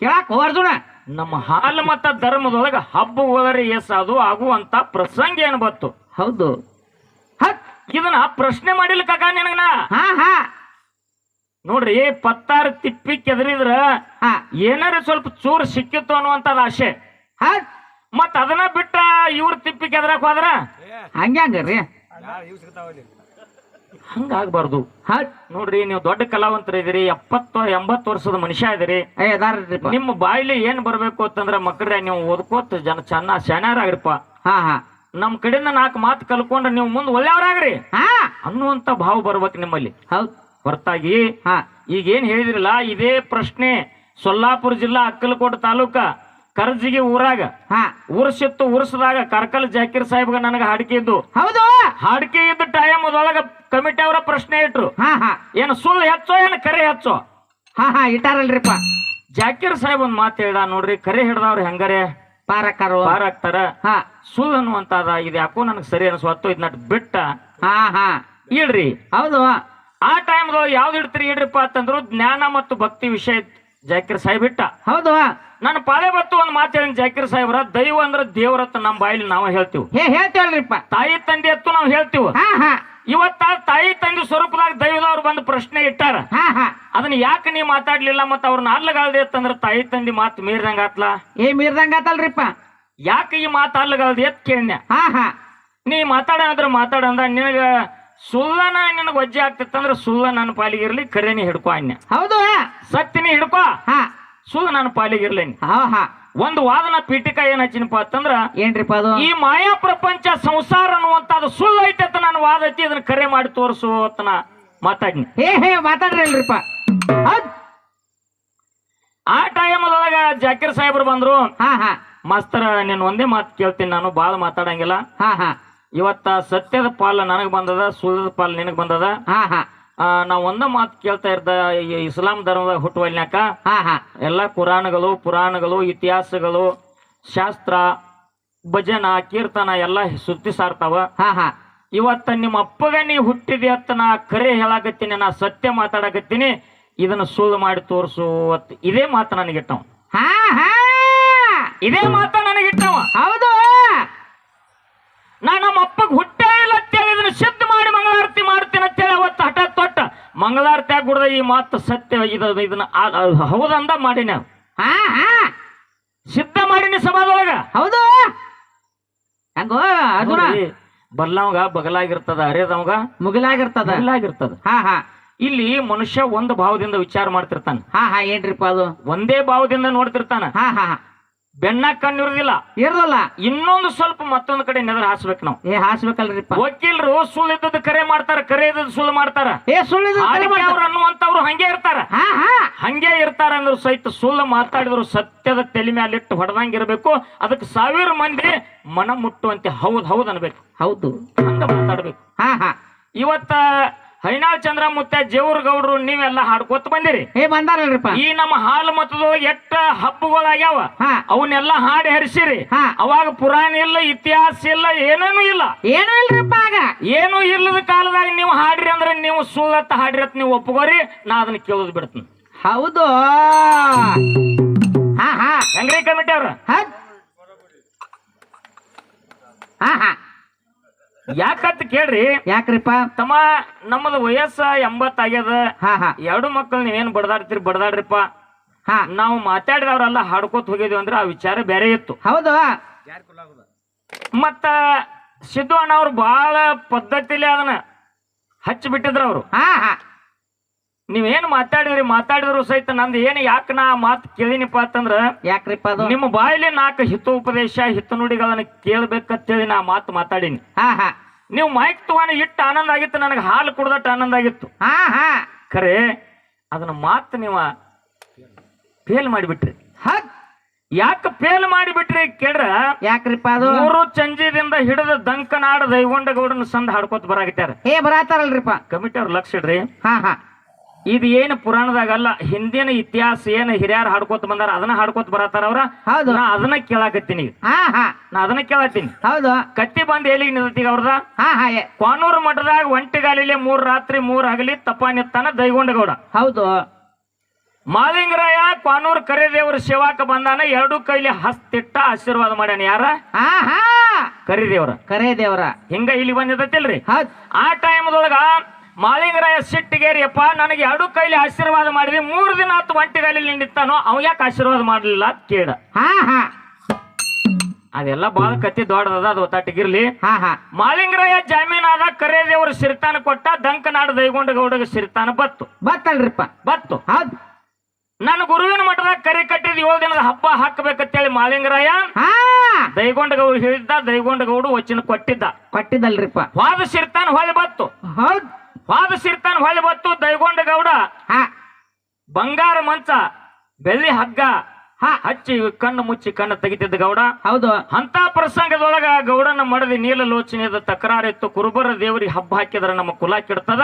ಕೇಳಕ್ ಅರ್ಜುನ. ನಮ್ಮ ಹಾಲು ಮತ ಧರ್ಮದೊಳಗೆ ಹಬ್ಬಗಳರೇ ಎಸ್ ಅದು ಆಗುವಂತ ಪ್ರಸಂಗ ಏನು ಬತ್ತು ಹೌದು. ಹತ್. ಇದನ್ನ ಪ್ರಶ್ನೆ ಮಾಡಿಲ್ಲ ಕಾಕ ನಿನಗನ. ಹಾ ಹಾ. ನೋಡ್ರಿ ಪತ್ತಾರ ತಿಪ್ಪಿ ಕೆದರಿದ್ರ ಹಾ. ಏನಾರ ಸ್ವಲ್ಪ ಚೂರು ಸಿಕ್ಕಿತ್ತು ಅನ್ನುವಂಥದ್ದು ಆಸೆ. ಮತ್ ಅದನ್ನ ಬಿಟ್ಟ ಇವ್ರ ತಿಪ್ಪಿ ಕೆದರಕ್ ಹೋದ್ರ? ಹಂಗ್ಯಾಂಗ್ರಿ ಹಂಗಾಗ್ಬಾರ್ದು. ನೋಡ್ರಿ ನೀವು ದೊಡ್ಡ ಕಲಾವಂತರ ಇದೀರಿ ಎಪ್ಪತ್ತು ಎಂಬತ್ತು ವರ್ಷದ ಮನುಷ್ಯ ಇದೀರಿ. ನಿಮ್ಮ ಬಾಯಿಲಿ ಏನ್ ಬರ್ಬೇಕು ಅಂತಂದ್ರ ಮಕ್ಕಳ್ರೆ ನೀವು ಓದ್ಕೋತ ಜನ ಚೆನ್ನ ಆಗಿರ್ಪ ಹಾ ಹಾ. ನಮ್ ಕಡೆಯಿಂದ ನಾಲ್ಕು ಮಾತು ಕಲ್ಕೊಂಡ್ರೆ ನೀವು ಮುಂದೆ ಒಳ್ಳೆಯವರಾಗ್ರಿ ಹಾ. ಅನ್ನುವಂತ ಭಾವ ಬರ್ಬೇಕು ನಿಮ್ಮಲ್ಲಿ. ಹೌದ್. ಹೊರತಾಗಿ ಹಾ. ಈಗ ಏನ್ ಹೇಳಿದ್ರಲ್ಲ ಇದೇ ಪ್ರಶ್ನೆ ಸೊಲ್ಲಾಪುರ ಜಿಲ್ಲಾ ಅಕ್ಕಲಕೋಟ ತಾಲೂಕ ಕರ್ಜಿಗೆ ಊರಾಗ ಹಾ. ಉರ್ಸಿತ್ತು ಉರ್ಸದಾಗ ಕರ್ಕಲ್ ಜಾಕೀರ್ ಸಾಹೇಬ್ಗ ನನಗೆ ಹಾಡಿಕೆ ಇದ್ದು. ಹೌದು. ಹಾಡಿಕೆ ಇದ್ದ ಟೈಮ್ ಅದೊಳಗ ಕಮಿಟಿ ಅವರ ಪ್ರಶ್ನೆ ಇಟ್ರು. ಹಾ ಹಾ. ಏನು ಸುಳ್ಳು ಹೆಚ್ಚೋ ಏನು ಕರೆ ಹೆಚ್ಚೋ? ಹಾ ಹಾ ಇಟ್ಟಾರಲ್ರಿಪ್ಪ. ಜಾಕೀರ್ ಸಾಹೇಬ್ ಒಂದ್ ಮಾತು ಹೇಳ್ದ ನೋಡ್ರಿ ಕರೆ ಹಿಡ್ದವ್ರು ಹೆಂಗಾರೆ? ಪಾರಕ್ಕಾರು ಪಾರ ಹಾ. ಸುಳ್ಳು ಅನ್ನುವಂತಾದ ಇದು ಯಾಕೋ ನನಗೆ ಸರಿ ಅನ್ಸ್ವತ್ತು ನಟ್ ಬಿಟ್ಟ. ಹಾ ಹಾ. ಇಳ್ರಿ ಹೌದು. ಆ ಟೈಮ್ದೊಳಗೆ ಯಾವ್ದು ಇಡ್ತೀರಿ ಇಡ್ರಿಪ್ಪ ಅಂತಂದ್ರು ಜ್ಞಾನ ಮತ್ತು ಭಕ್ತಿ ವಿಷಯ ಜಾಕಿರ್ ಸಾಹೇಬ್ ಇಟ್ಟ. ಹೌದು. ನನ್ನ ಪಾಳೆ ಬತ್ತು ಒಂದು ಮಾತು ಹೇಳಿನ ಜಾಕಿರ್ ಸಾಹೇಬ್ರ ದೈವ ಅಂದ್ರೆ ದೇವ್ರತ್ತ ನಮ್ಮ ಬಾಯಿಲಿ ನಾವು ಹೇಳ್ತೀವಿ. ಹೇ ಹೇಳ್ತೇವಲ್ರಿಪ್ಪ. ತಾಯಿ ತಂದೆ ಅತ್ತು ನಾವು ಹೇಳ್ತೀವಿ. ಹಾ ಹಾ. ಇವತ್ತ ತಾಯಿ ತಂದೆ ಸ್ವರೂಪದಾಗ ದೈವದವ್ರು ಬಂದು ಪ್ರಶ್ನೆ ಇಟ್ಟಾರ. ಹಾ ಹಾ. ಅದನ್ನ ಯಾಕೆ ನೀ ಮಾತಾಡ್ಲಿಲ್ಲ ಮತ್ತ ಅವ್ರನ್ನ ಅಲ್ಲಗಾಲ್ದೆ ಅಂತಂದ್ರ ತಾಯಿ ತಂದೆ ಮಾತು ಮೀರ್ದಂಗ ಆತ್ಲ? ಏ ಮೀರ್ದಂಗ ಆತಲ್ರಿಪ್ಪ. ಯಾಕೆ ಈ ಮಾತು ಅಲ್ಲಗಾಲ್ದೆ ಎತ್ ಹಾ ಹಾ. ನೀ ಮಾತಾಡ ಅಂದ್ರೆ ಮಾತಾಡ ಅಂದ ನಿನಗ ಸುಳ್ಳನ ನಿನಗ ವಜ್ಜೆ ಆಗ್ತಿತ್ತಂದ್ರ ಸುಳ್ಳ ನನ್ನ ಪಾಲಿಗಿರ್ಲಿ ಕರೆನಿ ಹಿಡ್ಕೊ ಅನ್ಯ. ಹೌದು. ಸತ್ತಿನಿ ಹಿಡ್ಕೋ. ಹಾ. ಸುಳ್ಳು ನನ್ನ ಪಾಲಿಗಿರ್ಲಿ ಹಾ ಹಾ. ಒಂದು ವಾದನ ಪೀಠಿಕ ಏನ್ ಹಚ್ಚಿನಪ್ಪ ಅಂತಂದ್ರ ಏನ್ರಿಪ್ಪ ಅದು? ಈ ಮಾಯಾ ಪ್ರಪಂಚ ಸಂಸಾರ ಅನ್ನುವಂತದ್ದು ಸುಳ್ಳು ಐತೆ ಅಂತ ನಾನು ವಾದ ಐತಿ ಇದನ್ನ ಕರೆ ಮಾಡಿ ತೋರಿಸು ಅಂತ ನಾ ಮಾತಾಡಿನಿ. ಹೇ ಹೇ ಮಾತಾಡ್ರಿ ಅಲ್ರಿಪ್ಪ ಹೌದ್. ಆ ಟೈಮ್ ಒಳಗ ಜಾಕೀರ್ ಸಾಹೇಬ್ರು ಬಂದ್ರು. ಹಾ ಹಾ. ಮಾಸ್ತರ ನೀನ್ ಒಂದೇ ಮಾತು ಕೇಳ್ತೀನಿ ನಾನು ಬಾಳ ಮಾತಾಡಂಗಿಲ್ಲ. ಹಾ ಹಾ. ಇವತ್ತ ಸತ್ಯದ ಪಾಲ್ ನನಗ್ ಬಂದದ ಸುಳ್ಳದ ಪಾಲ್ ನಿನಗ್ ಬಂದದ. ಹಾ ಹಾ. ಆ, ನಾ ಒಂದ ಮಾತು ಕೇಳ್ತಾ ಇರ್ದ ಇಸ್ಲಾಂ ಧರ್ಮದ ಹುಟ್ಟುವಲ್ನ್ಯಾಕ ಹಾ ಹಾ. ಎಲ್ಲ ಕುರಾನ್ಗಳು ಪುರಾಣಗಳು ಇತಿಹಾಸಗಳು ಶಾಸ್ತ್ರ ಭಜನ ಕೀರ್ತನ ಎಲ್ಲ ಸುದ್ದಿ ಸಾರ್ತಾವ. ಹಾ ಹಾ. ಇವತ್ತ ನಿಮ್ಮ ಅಪ್ಪಗ ನೀ ಹುಟ್ಟಿದೆ ಅಂತ ನಾ ಕರೆ ಹೇಳಾಕತ್ತೀನಿ ನಾ ಸತ್ಯ ಮಾತಾಡಕತ್ತೀನಿ ಇದನ್ನ ಸುಳ್ಳು ಮಾಡಿ ತೋರಿಸು ಅತ್. ಇದೇ ಮಾತು ನನಗಿಟ್ಟವ. ಹಾ ಹಾ. ಇದೇ ಮಾತು ನನಗಿಟ್ಟವ. ಹೌದು. ಮಂಗಳಾರತಿ ಗುಡ್ದ ಈ ಮಾತು ಸತ್ಯ ಇದು ಇದನ್ನ ಹೌದಂದ ಮಾಡಿನ ಹಾ ಹಾ ಸಿದ್ಧ ಮಾಡಿನಿ ಸಮಾಜದೊಳಗ. ಹೌದು. ಹಂಗೋ ಅರ್ಜುನ. ಬಗಲಾಗಿರ್ತದ ಅರೇದವಂಗ ಮುಗಿಲಾಗಿರ್ತದ. ಬಗಲಾಗಿರ್ತದ ಹಾ ಹಾ. ಇಲ್ಲಿ ಮನುಷ್ಯ ಒಂದು ಭಾವದಿಂದ ವಿಚಾರ ಮಾಡ್ತಿರ್ತಾನ. ಹಾ ಹಾ ಏನ್ರಿಪ್ಪ ಅದು? ಒಂದೇ ಭಾವದಿಂದ ನೋಡ್ತಿರ್ತಾನ. ಹಾ ಹಾ ಹಾ. ಬೆನ್ನ ಕಣ್ಣಿರುದಿಲ್ಲ ಇರಲ್ಲ ಇನ್ನೊಂದು ಸ್ವಲ್ಪ ಮತ್ತೊಂದು ಕಡೆ ನೆದ್ರ ಹಾಸ್ಬೇಕು ನಾವು. ಏ ಹಾಸ್ಬೇಕಲ್ರಿ ವಕೀಲರು ಸುಳ್ಳು ಇದ್ದದ್ದು ಕರೆ ಮಾಡ್ತಾರ ಕರೆ ಇದ್ದದ್ದು ಸುಳ್ಳು ಮಾಡ್ತಾರ. ಏ ಸುಳ್ಳು ಅವ್ರು ಅನ್ನುವಂತವ್ರು ಹಂಗೆ ಇರ್ತಾರ. ಹಾ ಹಾ. ಹಂಗೆ ಇರ್ತಾರ ಅಂದ್ರು ಸಹಿತ ಸುಳ್ಳು ಮಾತಾಡಿದ್ರು ಸತ್ಯದ ತಲೆ ಮ್ಯಾಲಿಟ್ಟು ಹೊಡೆದಂಗೆ ಇರಬೇಕು. ಅದಕ್ಕೆ ಸಾವಿರ ಮಂದಿ ಮನ ಮುಟ್ಟುವಂತೆ ಹೌದ್ ಹೌದ್ ಅನ್ಬೇಕು. ಹೌದು. ಹಂಗ ಮಾತಾಡ್ಬೇಕು. ಹಾ ಹಾ. ಇವತ್ತ ಹೈನಾಳ್ ಚಂದ್ರ ಮುತ್ತ ಜೇವ್ರ ಗೌಡ್ರು ನೀವೆಲ್ಲ ಹಾಡ್ಕೊತ ಬಂದಿರಿ. ಏ ಬಂದಾರಲ್ರಿಪ್ಪ. ಈ ನಮ್ಮ ಹಾಲು ಮತದ ಎಷ್ಟ ಹಬ್ಬಗಳಾಗ್ಯಾವ. ಹಾ. ಅವನ್ನೆಲ್ಲ ಹಾಡಿ ಹರಿಸಿರಿ. ಹಾ. ಅವಾಗ ಪುರಾಣ ಇಲ್ಲ ಇತಿಹಾಸ ಇಲ್ಲ ಏನೇನು ಇಲ್ಲ. ಏನೂ ಇಲ್ರಿಪ್ಪ ಆಗ. ಏನು ಇಲ್ಲದ ಕಾಲದಾಗ ನೀವು ಹಾಡ್ರಿ ಅಂದ್ರೆ ನೀವು ಸುಳ್ಳತ್ತ ಹಾಡ್ರಿ ಅಂತ ನೀವು ಒಪ್ಪಗೋರಿ ನಾ ಅದನ್ನ ಕೇಳೋದು ಬಿಡ್ತೀನಿ. ಹೌದು. ಹಾ ಹಾ. ಹೆಂಗ್ರಿ ಕಮಿಟಿ ಅವ್ರ. ಹಾ ಹಾ. ಯಾಕಂತ ಕೇಳ್ರಿ ಯಾಕ್ರಿಪ್ಪ? ತಮ್ಮ ನಮ್ಮದು ವಯಸ್ಸ ಎಂಬತ್ತಾಗ್ಯದ. ಹಾ ಹಾ. ಎರಡು ಮಕ್ಕಳು ನೀವೇನ್ ಬಡದಾಡ್ತೀರಿ ಬಡದಾಡ್ರಿಪ್ಪ? ಹಾ. ನಾವು ಮಾತಾಡಿದವ್ರೆಲ್ಲ ಹಾಡ್ಕೋತ ಹೋಗಿದ್ವಿ ಅಂದ್ರೆ ಆ ವಿಚಾರ ಬೇರೆ ಇತ್ತು. ಹೌದು. ಮತ್ತ ಸಿದ್ದು ಅಣ್ಣ ಅವ್ರು ಬಹಳ ಪದ್ಧತಿಲಿ ಅದನ್ನ ಹಚ್ಚಿ ಬಿಟ್ಟಿದ್ರ ಅವರು ಹಾ ಹಾ. ನೀವೇನು ಮಾತಾಡಿದ್ರಿ? ಮಾತಾಡಿದ್ರು ಸಹಿತ ನಂದು ಏನು ಯಾಕೆ ನಾ ಮಾತು ಕೇಳಿನಿಪ್ಪ ಅಂತಂದ್ರ ಯಾಕ್ರಿಪ್ಪ ಅದು? ನಿಮ್ಮ ಬಾಯಲ್ಲಿ ನಾಲ್ಕು ಹಿತೋಪದೇಶ ಹಿತ ನುಡಿಗಳನ್ನ ಕೇಳ್ಬೇಕಂತೇಳಿ ನಾ ಮಾತು ಮಾತಾಡೀನಿ. ಹಾ ಹಾ. ನೀವು ಮೈಕ್ ತಗೊಂಡು ಇಟ್ಟು ಆನಂದ ಆಗಿತ್ತು ನನಗೆ ಹಾಲು ಕುಡ್ದಟ್ಟು ಆನಂದ ಆಗಿತ್ತು. ಹಾ ಹಾ. ಖರೆ ಅದನ್ನ ಮಾತು ನೀವು ಫೇಲ್ ಮಾಡಿಬಿಟ್ರಿ. ಹಾ ಯಾಕೆ ಫೇಲ್ ಮಾಡಿಬಿಟ್ರಿ ಕೇಳ್ರ? ಯಾಕ್ರಿಪ್ಪ ಅದು? ಮೂರು ಚಂಜಿದಿಂದ ಹಿಡಿದ ದಂಕನಾಡ ದೈಗೊಂಡ ಗೌಡನ ಸಂದ ಹಾಡ್ಕೋತ ಬರಾಕತ್ಯಾರ. ಏ ಬರಾತಾರಲ್ರಿಪ್ಪ. ಕಮಿಟಿ ಅವ್ರು ಲಕ್ಷ ಇಡ್ರಿ. ಹಾ ಹಾ. ಇದು ಏನು ಪುರಾಣದಾಗಲ್ಲ ಹಿಂದಿನ ಇತಿಹಾಸ ಏನು ಹಿರಿಯರು ಹಾಡ್ಕೋತ ಬಂದಾರ ಅದನ್ನ ಹಾಡ್ಕೋತ ಬರತಾರ ಅವ್ರ? ಹೌದು. ನಾ ಅದನ್ನ ಕೇಳಾಕತ್ತೀನಿ ಈಗ. ಹಾ ಹಾ. ನಾ ಅದನ್ನ ಕೇಳತ್ತೀನಿ ಹೌದು. ಕತ್ತಿ ಬಂದ್ ಎಲ್ಲಿಗೆ ನಿಲ್ತೀಗ ಅವ್ರದ? ಹಾ ಹಾ ಏ- ಕ್ವಾನೂರು ಮಠದಾಗ ಒಂಟಿಗಾಲಿಲೆ ಮೂರ್ ರಾತ್ರಿ ಮೂರ್ ಆಗಲಿ ತಪ್ಪ ನಿತ್ತಾನ ದೈಗೊಂಡ ಗೌಡ ಹೌದು. ಮಾಲಿಂಗರಾಯ ಕೋನೂರು ಕರಿದೇವ್ರ ಶಿವಾಕ ಬಂದಾನ ಎರಡು ಕೈಲಿ ಹಸ್ತಿಟ್ಟ ಆಶೀರ್ವಾದ ಮಾಡ್ಯಾನ ಯಾರ? ಹಾ ಹಾ. ಕರಿದೇವ್ರ. ಕರೇ ದೇವ್ರ ಹಿಂಗ ಇಲ್ಲಿ ಬಂದಿದ್ದತಿಲ್ರಿ? ಹೌದ್. ಆ ಟೈಮ್ದೊಳಗ ಮಾಲಿಂಗರಾಯ ಸಿಟ್ಟಿಗೇರಿಯಪ್ಪ ನನಗೆ ಎರಡು ಕೈಲಿ ಆಶೀರ್ವಾದ ಮಾಡಿದ್ವಿ ಮೂರು ದಿನ ಒಂಟಿ ಒಂಟಿಗಾಲಿ ನಿಂದಿತ್ತಾನೋ ಅವ ಯಾಕೆ ಆಶೀರ್ವಾದ ಮಾಡಲಿಲ್ಲ ಅಂತ ಕೇಳ ಹಾ ಹಾ. ಅದೆಲ್ಲ ಬಾಳ ಕತ್ತಿ ದೊಡ್ಡದ ಅದು ತಟ್ಟಿಗಿರ್ಲಿ. ಹಾ ಹಾ. ಮಾಲಿಂಗರಾಯ ಜಾಮೀನಾದ ಕರೇದೇವ್ರ ಸಿರಿತಾನ ಕೊಟ್ಟ ದಂಕನಾಡು ದೈಗೊಂಡ ಗೌಡಗ ಸಿರಿತಾನ ಬತ್ತು. ಬತ್ತಲ್ರಿಪ್ಪ. ಬತ್ತು. ಹೌದು. ನನ್ನ ಗುರುವಿನ ಮಠದಾಗ ಕರಿ ಕಟ್ಟಿದ ಏಳು ದಿನದ ಹಬ್ಬ ಹಾಕಬೇಕಂತೇಳಿ ಮಾಲಿಂಗರಾಯ ಹಾ. ದೈಗೊಂಡ ಗೌಡ ಹೇಳಿದ್ದ ದೈಗೊಂಡ ಗೌಡು ವಚನ ಕೊಟ್ಟಿದ್ದ. ಕೊಟ್ಟಿದ್ದಲ್ರಿಪ್ಪ. ವಾದ ಸಿರ್ತಾನ ಹೊಳೆ ಬತ್ತು. ಹೌದ್. ವಾದ ಸಿರಿತಾನ ಹೊಳೆ ಬತ್ತು ದೈಗೊಂಡ ಗೌಡ. ಹಾ. ಬಂಗಾರ ಮಂಚ ಬೆಳ್ಳಿ ಹಗ್ಗ. ಹಾ ಹಚ್ಚಿ ಕಣ್ಣು ಮುಚ್ಚಿ ಕಣ್ಣು ತೆಗಿತಿದ್ದ ಗೌಡ. ಹೌದು. ಅಂತ ಪ್ರಸಂಗದೊಳಗ ಗೌಡನ ಮಡದಿ ನೀಲಲೋಚನೆಯದ ತಕರಾರಿತ್ತು. ಕುರುಬರ ದೇವರಿಗೆ ಹಬ್ಬ ಹಾಕಿದ್ರೆ ನಮ್ಮ ಕುಲ ಕೆಡ್ತದ?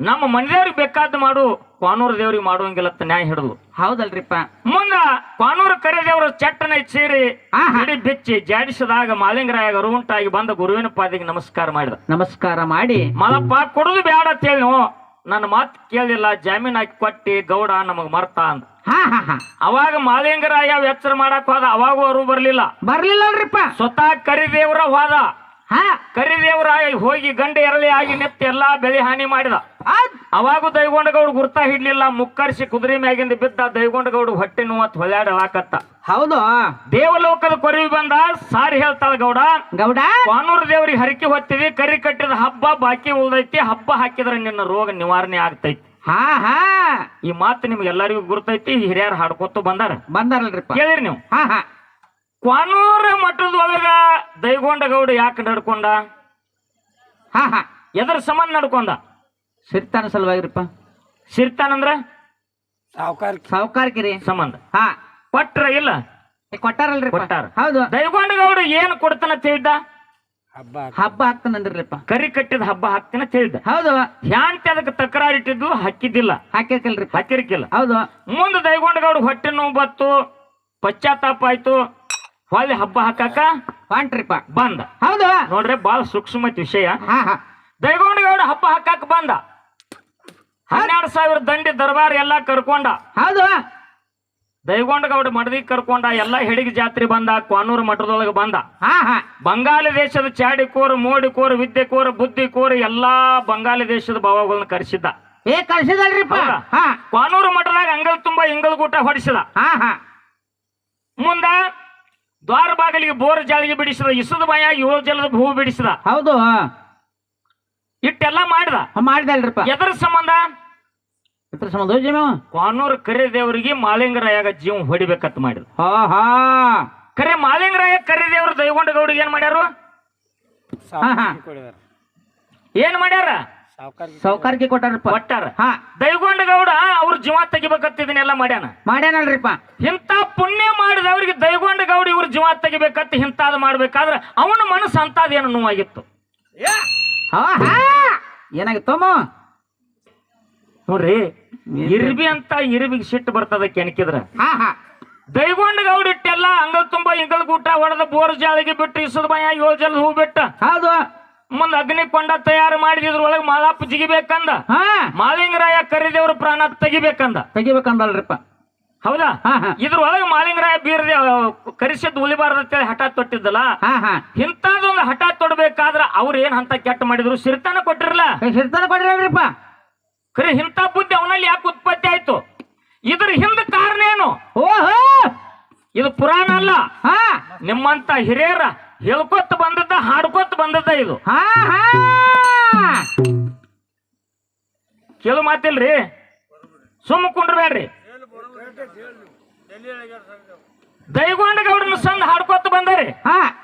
ನಮ್ಮ ಮನೆದೇವ್ರಿಗೆ ಬೇಕಾದ ಮಾಡು ಕ್ವಾನೂರ ದೇವ್ರಿಗೆ ಮಾಡುವಂಗಿಲ್ಲ ಅಂತ ನ್ಯಾಯ ಹಿಡಿದು. ಹೌದಲ್ರಿಪ್ಪ. ಮುಂದ ಪಾನೂರ ಕರೆ ದೇವರು ಚಟ್ಟನ ಸೇರಿ. ಹಿಡಿ ಬಿಚ್ಚಿ ಜಾಡಿಸಿದಾಗ ಮಾಲಿಂಗರಾಯ ಗರುವುಂಟಾಗಿ ಬಂದ ಗುರುವಿನ ಪಾದಿಗೆ ನಮಸ್ಕಾರ ಮಾಡಿದ. ನಮಸ್ಕಾರ ಮಾಡಿ. ಮಲಪ್ಪ ಕೊಡುದು ಬೇಡ ಅಂತ ಹೇಳಿ ನೀವು ನನ್ನ ಮಾತು ಕೇಳಿಲ್ಲ ಜಾಮೀನ್ ಹಾಕಿ ಕೊಟ್ಟಿ ಗೌಡ ನಮಗ್ ಮರ್ತ ಅಂದ. ಹಾ ಹಾ ಹಾ. ಅವಾಗ ಮಾಲಿಂಗರಾಯ ಎಚ್ಚರ ಮಾಡಕ್ ಹೋದ ಅವಾಗ ಅವರು ಬರ್ಲಿಲ್ಲ. ಬರ್ಲಿಲ್ಲಲ್ರಿಪ್ಪ. ಸ್ವತಃ ಕರಿದೇವ್ರ ಹೋದ. ಹಾ. ಕರಿದೇವ್ರ ಹೋಗಿ ಗಂಡ ಎರಳಿ ಆಗಿ ನಿಂತು ಎಲ್ಲಾ ಬೆಳೆ ಹಾನಿ ಮಾಡಿದ. ಅವಾಗ ದೈಗೊಂಡಗೌಡ ಗುರ್ತಾ ಹಿಡ್ಲಿಲ್ಲ ಮುಕ್ಕರ್ಸಿ ಕುದುರೆ ಮ್ಯಾಗಿಂದ ಬಿದ್ದ ದೈಗೊಂಡಗೌಡ ಹೊಟ್ಟೆ ನೋವತ್ ಹೊಲ್ಯಾಡ ಹಾಕತ್ತ. ಹೌದು. ದೇವಲೋಕದ ಕೊರಿ ಬಂದ ಸಾರಿ ಹೇಳ್ತಾಳ ಗೌಡ. ಗೌಡ. ಕಾನೂರು ದೇವ್ರಿಗೆ ಹರಕೆ ಹೊತ್ತಿವಿ ಕರಿ ಕಟ್ಟಿದ ಹಬ್ಬ ಬಾಕಿ ಉಳ್ದೈತಿ ಹಬ್ಬ ಹಾಕಿದ್ರೆ ನಿನ್ನ ರೋಗ ನಿವಾರಣೆ ಆಗ್ತೈತಿ. ಹಾ ಹಾ. ಈ ಮಾತು ನಿಮ್ಗೆ ಎಲ್ಲರಿಗೂ ಗುರ್ತೈತಿ ಹಿರಿಯರು ಹಾಡ್ಕೊತ ಬಂದಾರ. ಬಂದಾರಲ್ರಿಪ್ಪ. ಕೇಳಿರಿ ನೀವು. ಹಾ ಹಾ. ಕ್ವಾನೂರ ಮಠದೊಳಗ ದೈಗೊಂಡ ಗೌಡ ಯಾಕೆ ನಡ್ಕೊಂಡ? ಹಾ ಹಾ. ಎದ್ರ ಸಂಬಂಧ ನಡ್ಕೊಂಡ? ಸಿರ್ತಾನ ಸಲುವಾಗಿರಿಪ್ಪ. ಸಿರ್ತಾನಂದ್ರ ಸಾವುಕಾರಕಿರಿ ಸಂಬಂಧ ಹಾ. ಕೊಟ್ರ ಇಲ್ಲ? ಏ, ಕೊಟ್ಟಾರಲ್ರಿಪ್ಪ. ಕೊಟ್ಟಾರ. ಹೌದು. ದೈಗೊಂಡ ಗೌಡ ಏನು ಕೊಡ್ತಾನ ತಿಳಿದ ಹಬ್ಬ ಹಾಕ್ತಾನಂದ್ರಲ್ಲಪ್ಪ ಕರಿ ಕಟ್ಟಿದ ಹಬ್ಬ ಹಾಕ್ತಾನ ತಿಳಿದ ಹೌದು ಹ್ಯಾಂತಿ ಅದಕ್ಕೆ ತಕರಾರಿಟ್ಟಿದ್ದು ಹಾಕಿದ್ದಿಲ್ಲ. ಹಾಕಿರ್ಕಿಲ್ರಿ. ಹಾಕಿರ್ಕಿಲ್ಲ. ಹೌದು. ಮುಂದೆ ದೈಗೊಂಡಗೌಡ ಹೊಟ್ಟೆ ನೋವು ಬತ್ತು ಪಶ್ಚಾತ್ತಾಪ ಆಯ್ತು. ಹೊಳ್ಳಿ ಹಬ್ಬ ಹಾಕಾಕ ಹೊಂಟ್ರಿಪ್ಪ. ಬಂದ. ಹೌದು. ನೋಡ್ರಿ ಬಾಳ ಸೂಕ್ಷ್ಮ ವಿಷಯ. ಹಾ ಹಾ. ದೈಗೊಂಡಗೌಡ ಹಬ್ಬ ಹಾಕಾಕ ಬಂದ. ಹನ್ನೆರಡು ಸಾವಿರ ದಂಡಿ ದರ್ಬಾರ್ ಎಲ್ಲಾ ಕರ್ಕೊಂಡ. ಹೌದು. ದೈಗೊಂಡ ಗೌಡ ಮಡದಿ ಕರ್ಕೊಂಡ ಎಲ್ಲ ಹೆಡಿಗೆ ಜಾತ್ರೆ ಬಂದ ಕ್ವಾನೂರು ಮಠದೊಳಗೆ ಬಂದ. ಹಾ ಹಾ. ಮೋಡಿ ದೇಶದ ವಿದ್ಯೆ ಮೋಡಿಕೋರು ಬುದ್ಧಿ ಕೋರು ಎಲ್ಲಾ ಬಂಗಾಲ ದೇಶದ ಭಾವಗಳನ್ನ ಕರೆಸಿದ್ದ. ಏ? ಹಾ. ಕ್ವಾನೂರು ಮಠದಾಗ ಅಂಗಲ್ ತುಂಬಾ ಇಂಗಲ್ ಗೂಟ ಹೊಡಿಸಿದ. ಹಾ ಹಾ. ಮುಂದ ದ್ವಾರ ಬಾಗಿಲಿಗೆ ಬೋರ್ ಜಾಳಿಗೆ ಬಿಡಿಸಿದ ಇಸದ ಮಯ ಏಳು ಜಲದ ಹೂ ಬಿಡಿಸಿದ. ಹೌದು ಇಟ್ಟೆಲ್ಲ ಮಾಡಿದ. ಮಾಡಿದಲ್ರಿಪ್ಪ ಎದರ ಸಂಬಂಧ? ಇದ್ರ ಸಂಬಂಧ ಜೀವ ಕಾನೂರು ಕರೆ ದೇವರಿಗೆ ಮಾಳಿಂಗರಾಯಾಗ ಜೀವ ಹೊಡಿಬೇಕಂತ ಮಾಡಿದ ಹಾ ಹಾ. ಕರೆ ಮಾಲಿಂಗರಾಯ ಕರೆ ದೇವರು ದೈಗೊಂಡ ಗೌಡಿಗೆ ಏನ್ ಮಾಡ್ಯಾರು ಏನ್ ಮಾಡ್ಯಾರ? ಸೌಕಾರ್ಗೆ ಕೊಟ್ಟಾರಪ್ಪ. ಕೊಟ್ಟಾರ. ಹಾ. ದೈಗೊಂಡ ಗೌಡ ಅವ್ರ ಜೀವ ತೆಗಿಬೇಕಂತ ಇದನ್ನೆಲ್ಲ ಮಾಡ್ಯಾನ. ಮಾಡ್ಯಾನಲ್ರಿಪ್ಪ. ಇಂಥ ಪುಣ್ಯ ಮಾಡಿದವ್ರಿಗೆ ದೈಗೊಂಡ ಗೌಡ ಇವ್ರ ಜೀವ ತೆಗಿಬೇಕಂತ ಇಂತಾದ ಮಾಡ್ಬೇಕಾದ್ರ ಅವನ ಮನಸ್ಸು ಅಂತಾದೇನು ನೋವಾಗಿತ್ತು. ಹಾ ಹಾ. ಏನಾಗಿತ್ತಮ್ಮ ನೋಡ್ರಿ ಇರ್ಬಿ ಅಂತ ಇರ್ಬಿಗೆ ಸಿಟ್ಟು ಬರ್ತದ ಕೆಣಕಿದ್ರ. ಹಾ ಹಾ. ದೈಗೊಂಡ ಗೌಡ ಇಟ್ಟೆಲ್ಲ ಅಂಗಲ್ ತುಂಬಾ ಇಂಗಲ್ ಗೂಟ ಹೊಡೆದ ಬೋರ್ ಜಾಳಿಗೆ ಬಿಟ್ಟು ಇಸದ ಮಯ ಏಳು ಜಲದ ಹೂ ಬಿಟ್ಟ. ಹೌದು. ಮುಂದ ಅಗ್ನಿ ಕೊಂಡ ತಯಾರು ಮಾಡಿದ್ರ ಒಳಗೆ ಮಾಲಾಪ ಜಿಗಿಬೇಕಂದ. ಹಾ. ಮಾಲಿಂಗರಾಯ ಕರಿದೇವ್ರ ಪ್ರಾಣ ತೆಗಿಬೇಕಂದ. ತೆಗಿಬೇಕಂದಲ್ರಿಪ್ಪ. ಹೌದಾ? ಇದ್ರೊಳಗೆ ಮಾಲಿಂಗರಾಯ ಬೀರದೆ ಕರಿಸಿದ್ದು ಉಳಿಬಾರ್ದಂತೇಳಿ ಹಠ ತೊಟ್ಟಿದ್ದಲ್ಲ? ಹಾ ಹಠ ತೊಡಬೇಕಾದ್ರ ಅವ್ರ ಏನ್ ಅಂತ ಕೆಟ್ಟ ಮಾಡಿದ್ರು? ಸಿರ್ತಾನ ಕೊಟ್ಟಿರಲ್ಲ ಸಿರ್ತಾನ ಕೊಡ್ರಲ್ರಿಪ್ಪ ಖರೆ ಇಂಥ ಬುದ್ಧಿ ಅವನಲ್ಲಿ ಯಾಕೆ ಉತ್ಪತ್ತಿ ಆಯ್ತು? ಇದ್ರ ಹಿಂದ ಕಾರಣ ಏನು? ಓಹೋ! ಇದು ಪುರಾಣ ಅಲ್ಲ. ಹಾ. ನಿಮ್ಮಂತ ಹಿರಿಯರ ಹೇಳ್ಕೊತ ಬಂದದ್ದ ಹಾಡ್ಕೊತ ಬಂದದ್ದ ಇದು. ಹಾ ಹಾ. ಕೇಳು ಮಾತಿಲ್ರಿ. ಸುಮ್ಮ ಕುಂಡ್ರಬೇಡ್ರಿ. ದೈಗೊಂಡ ಗೌಡನ ಸಂದ ಹಾಡ್ಕೊತ ಬಂದರಿ. ಹಾ.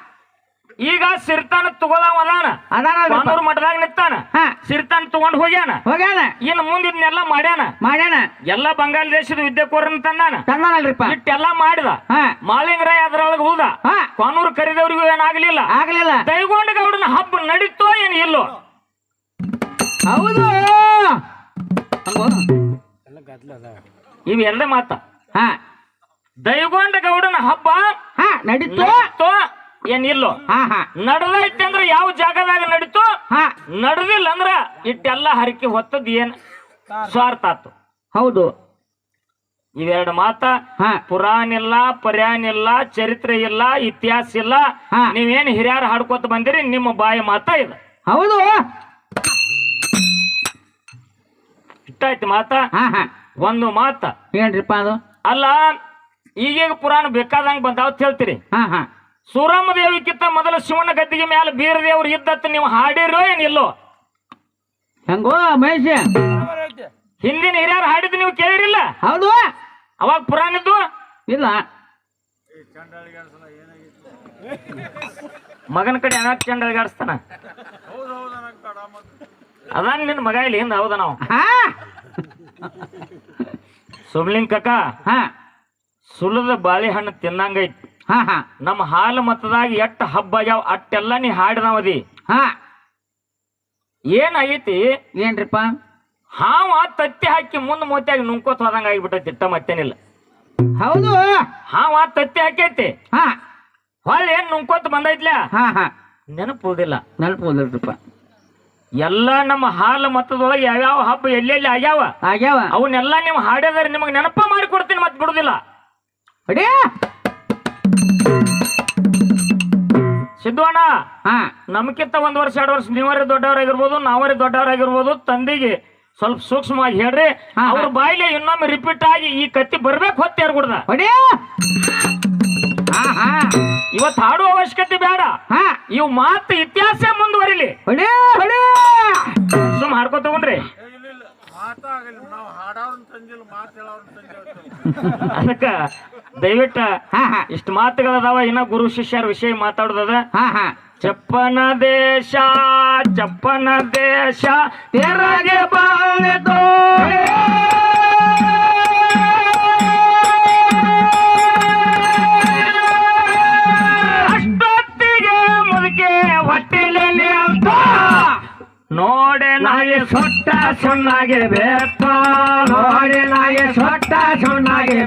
ಈಗ ಸಿರ್ತಾನ ತಗೊಳವ ಅದಾನ ಅದಾನಲ್ರಿಪ್ಪ ಕಾನೂರು ಮಠದಾಗ ನಿಂತಾನ. ಹಾ. ಸಿರ್ತಾನ ತಗೊಂಡ್ ಹೋಗ್ಯಾನ. ಹೋಗ್ಯಾನ. ಇನ್ನು ಮುಂದಿದ್ನೆಲ್ಲ ಮಾಡ್ಯಾನ. ಮಾಡ್ಯಾನ. ಎಲ್ಲ ಬಂಗಾಳ ದೇಶದ ವಿದ್ಯಾಕೋರನ್ ತಂದಾನ. ತಂದಾನಲ್ರಿಪ್ಪ ಇಟ್ಟೆಲ್ಲ ಮಾಡಿದ. ಹಾ. ಮಾಳಿಂಗರಾಯ ಅದ್ರೊಳಗೆ ಹೋದ. ಹಾ. ಕಾನೂರು ಕರಿದವ್ರಿಗೂ ಏನಾಗ್ಲಿಲ್ಲ ಆಗ್ಲಿಲ್ಲ? ದೈಗೊಂಡ ಗೌಡನ ಹಬ್ಬ ನಡೀತೋ ಏನ್ ಇಲ್ಲೋ? ಹೌದು. ಇವ್ ಎರಡೇ ಮಾತ. ಹಾ. ದೈಗೊಂಡ ಗೌಡನ ಹಬ್ಬ ಹಾ ನಡೀತು? ನಡೀತೋ? ಏನ್ ಇಲ್ಲೋ ಹಾ ಹಾ. ನಡ್ದೈತೆ ಅಂದ್ರೆ ಯಾವ ಜಾಗದಾಗ ನಡೀತು? ಹಾ. ನಡ್ದಿಲ್ಲ ಅಂದ್ರ ಇಟ್ಟೆಲ್ಲ ಹರಕೆ ಹೊತ್ತದ್ ಏನ್ ಸ್ವಾರ್ಥ ಆತು. ಹೌದು. ಇವೆರಡು ಮಾತ. ಪುರಾಣ ಇಲ್ಲ ಪರ್ಯಾಣ ಇಲ್ಲ ಚರಿತ್ರೆ ಇಲ್ಲ ಇತಿಹಾಸ ಇಲ್ಲ. ನೀವೇನ್ ಹಿರಿಯರು ಹಾಡ್ಕೊತ ಬಂದಿರಿ ನಿಮ್ಮ ಬಾಯಿ ಮಾತ ಇದು. ಹೌದು. ಇಟ್ಟಾಯ್ತು ಮಾತ? ಹಾ ಹಾ. ಒಂದು ಮಾತ. ಏನ್ರಿಪ್ಪ ಅದು? ಅಲ್ಲ ಈಗೀಗ ಪುರಾಣ ಬೇಕಾದಂಗ ಬಂದಾವತ್ ಹೇಳ್ತೀರಿ. ಹಾ ಹಾ. ಸೂರಮ್ಮ ದೇವಿಕ್ಕಿಂತ ಮೊದಲು ಶಿವನ ಗದ್ದಿಗೆ ಮೇಲೆ ಬೀರದೇವ್ರು ಇದ್ದತ್ತ ನೀವು ಹಾಡಿರೋ ಏನಿಲ್ಲೋ? ಹೆಂಗೋ ಮಹೇಶ? ಹಿಂದಿನ ಹಿರಿಯರು ಹಾಡಿದ್ದು ನೀವು ಕೇಳಿರಿಲ್ಲ? ಹೌದು. ಅವಾಗ ಪುರಾಣಿದ್ದು ಇಲ್ಲ. ಮಗನ ಕಡೆ ಅನಾಕ್ ಹೌದು ಅಳಗಾಡಿಸ್ತಾನ ಅದಾನ ನಿನ್ನ ಮಗ ಇಲ್ಲಿ ಹಿಂದ ಹೌದ ನಾವು? ಹಾ. ಸುಮ್ಲಿಂಗ್ ಕಕ್ಕ ಹ. ಸುಲದ ಬಾಳೆಹಣ್ಣು ತಿನ್ನಂಗೈತಿ. ಹಾ ಹಾ. ನಮ್ಮ ಹಾಲು ಮತದಾಗ ಎಟ್ಟ ಹಬ್ಬ ಆಗ್ಯಾವ ಅಟ್ಟೆಲ್ಲ ನೀ ಹಾಡಿದವದಿ ಹಾ. ಏನಾಗೈತಿ? ಏನ್ರಿಪ್ಪ? ಹಾವ ತತ್ತಿ ಹಾಕಿ ಮುಂದ್ ಮೋತ್ಯಾಗ ನುಂಕೋತ ಹೋದಂಗ ಆಗಿಬಿಟ್ಟೈತಿ ಇಟ್ಟ ಮತ್ತೇನಿಲ್ಲ. ಹೌದು. ಹಾವ ತತ್ತಿ ಹಾಕೈತಿ. ಹಾ. ಹೊಳ್ಳಿ ಏನ್ ನುಂಕೋತ ಬಂದೈತ್ಲ? ಹಾ ಹಾ. ನೆನಪುದಿಲ್ಲ. ನೆನಪುದಿಲ್ರಿಪ್ಪ. ಎಲ್ಲ ನಮ್ಮ ಹಾಲು ಮತದೊಳಗೆ ಯಾವ್ಯಾವ ಹಬ್ಬ ಎಲ್ಲೆಲ್ಲಿ ಆಗ್ಯಾವ? ಆಗ್ಯಾವ. ಅವನ್ನೆಲ್ಲ ನೀವು ಹಾಡಿದ್ರೆ ನಿಮಗೆ ನೆನಪ ಮಾಡಿ ಕೊಡ್ತೀನಿ ಮತ್ತೆ ಬಿಡುದಿಲ್ಲ. ಅಡೇ ಸಿದ್ದು ಅಣ್ಣ ಹಾ. ನಮ್ಕಿಂತ ಒಂದ್ ವರ್ಷ ಎರಡು ವರ್ಷ ನೀವರೇ ದೊಡ್ಡವರಾಗಿರ್ಬೋದು ನಾವರೇ ದೊಡ್ಡವರಾಗಿರ್ಬೋದು ತಂದೆಗೆ ಸ್ವಲ್ಪ ಸೂಕ್ಷ್ಮವಾಗಿ ಹೇಳ್ರಿ. ಹಾ, ಹಾ. ಅವ್ರ ಬಾಯಿಲೆ ಇನ್ನೊಮ್ಮೆ ರಿಪೀಟ್ ಆಗಿ ಈ ಕತ್ತಿ ಬರ್ಬೇಕು ಹೊತ್ತೆ ಗುಡ್ದ? ಅಡೇ ಹಾ ಹಾ. ಇವತ್ ಹಾಡುವ ಅವಶ್ಯಕತೆ ಬೇಡ. ಹಾ. ಇವು ಮಾತು ಇತಿಹಾಸ ಮುಂದುವರಿಲಿ. ಅಡೇ ಅಡೇ ಸುಮ್ ಹಾಡ್ಕೊ ತಗೊಂಡ್ರಿ ಅದಕ್ಕ ದಯವಿಟ್ಟ ಇಷ್ಟು ಮಾತುಗಳದಾವ ಇನ್ನ ಗುರು ಶಿಷ್ಯರ ವಿಷಯ ಮಾತಾಡೋದದ. ಚಪ್ಪನ ದೇಶ ಚಪ್ಪನ ದೇಶ ತೆರಗೆ ಬಂದೆತು ಅಷ್ಟೊತ್ತಿಗೆ ಮುದುಕೆ ಹೊಟ್ಟಿಲಲ್ಲಿ ಅಂತ. ನೋಡೆ ನಾಯಿ ಸೊಟ್ಟ ಸುಣ್ಣಗೆ ಬೇಕೋ ನೋಡೆ ನಾಯಿ ಸೊಟ್ಟ ಸುಣ್ಣಗೆ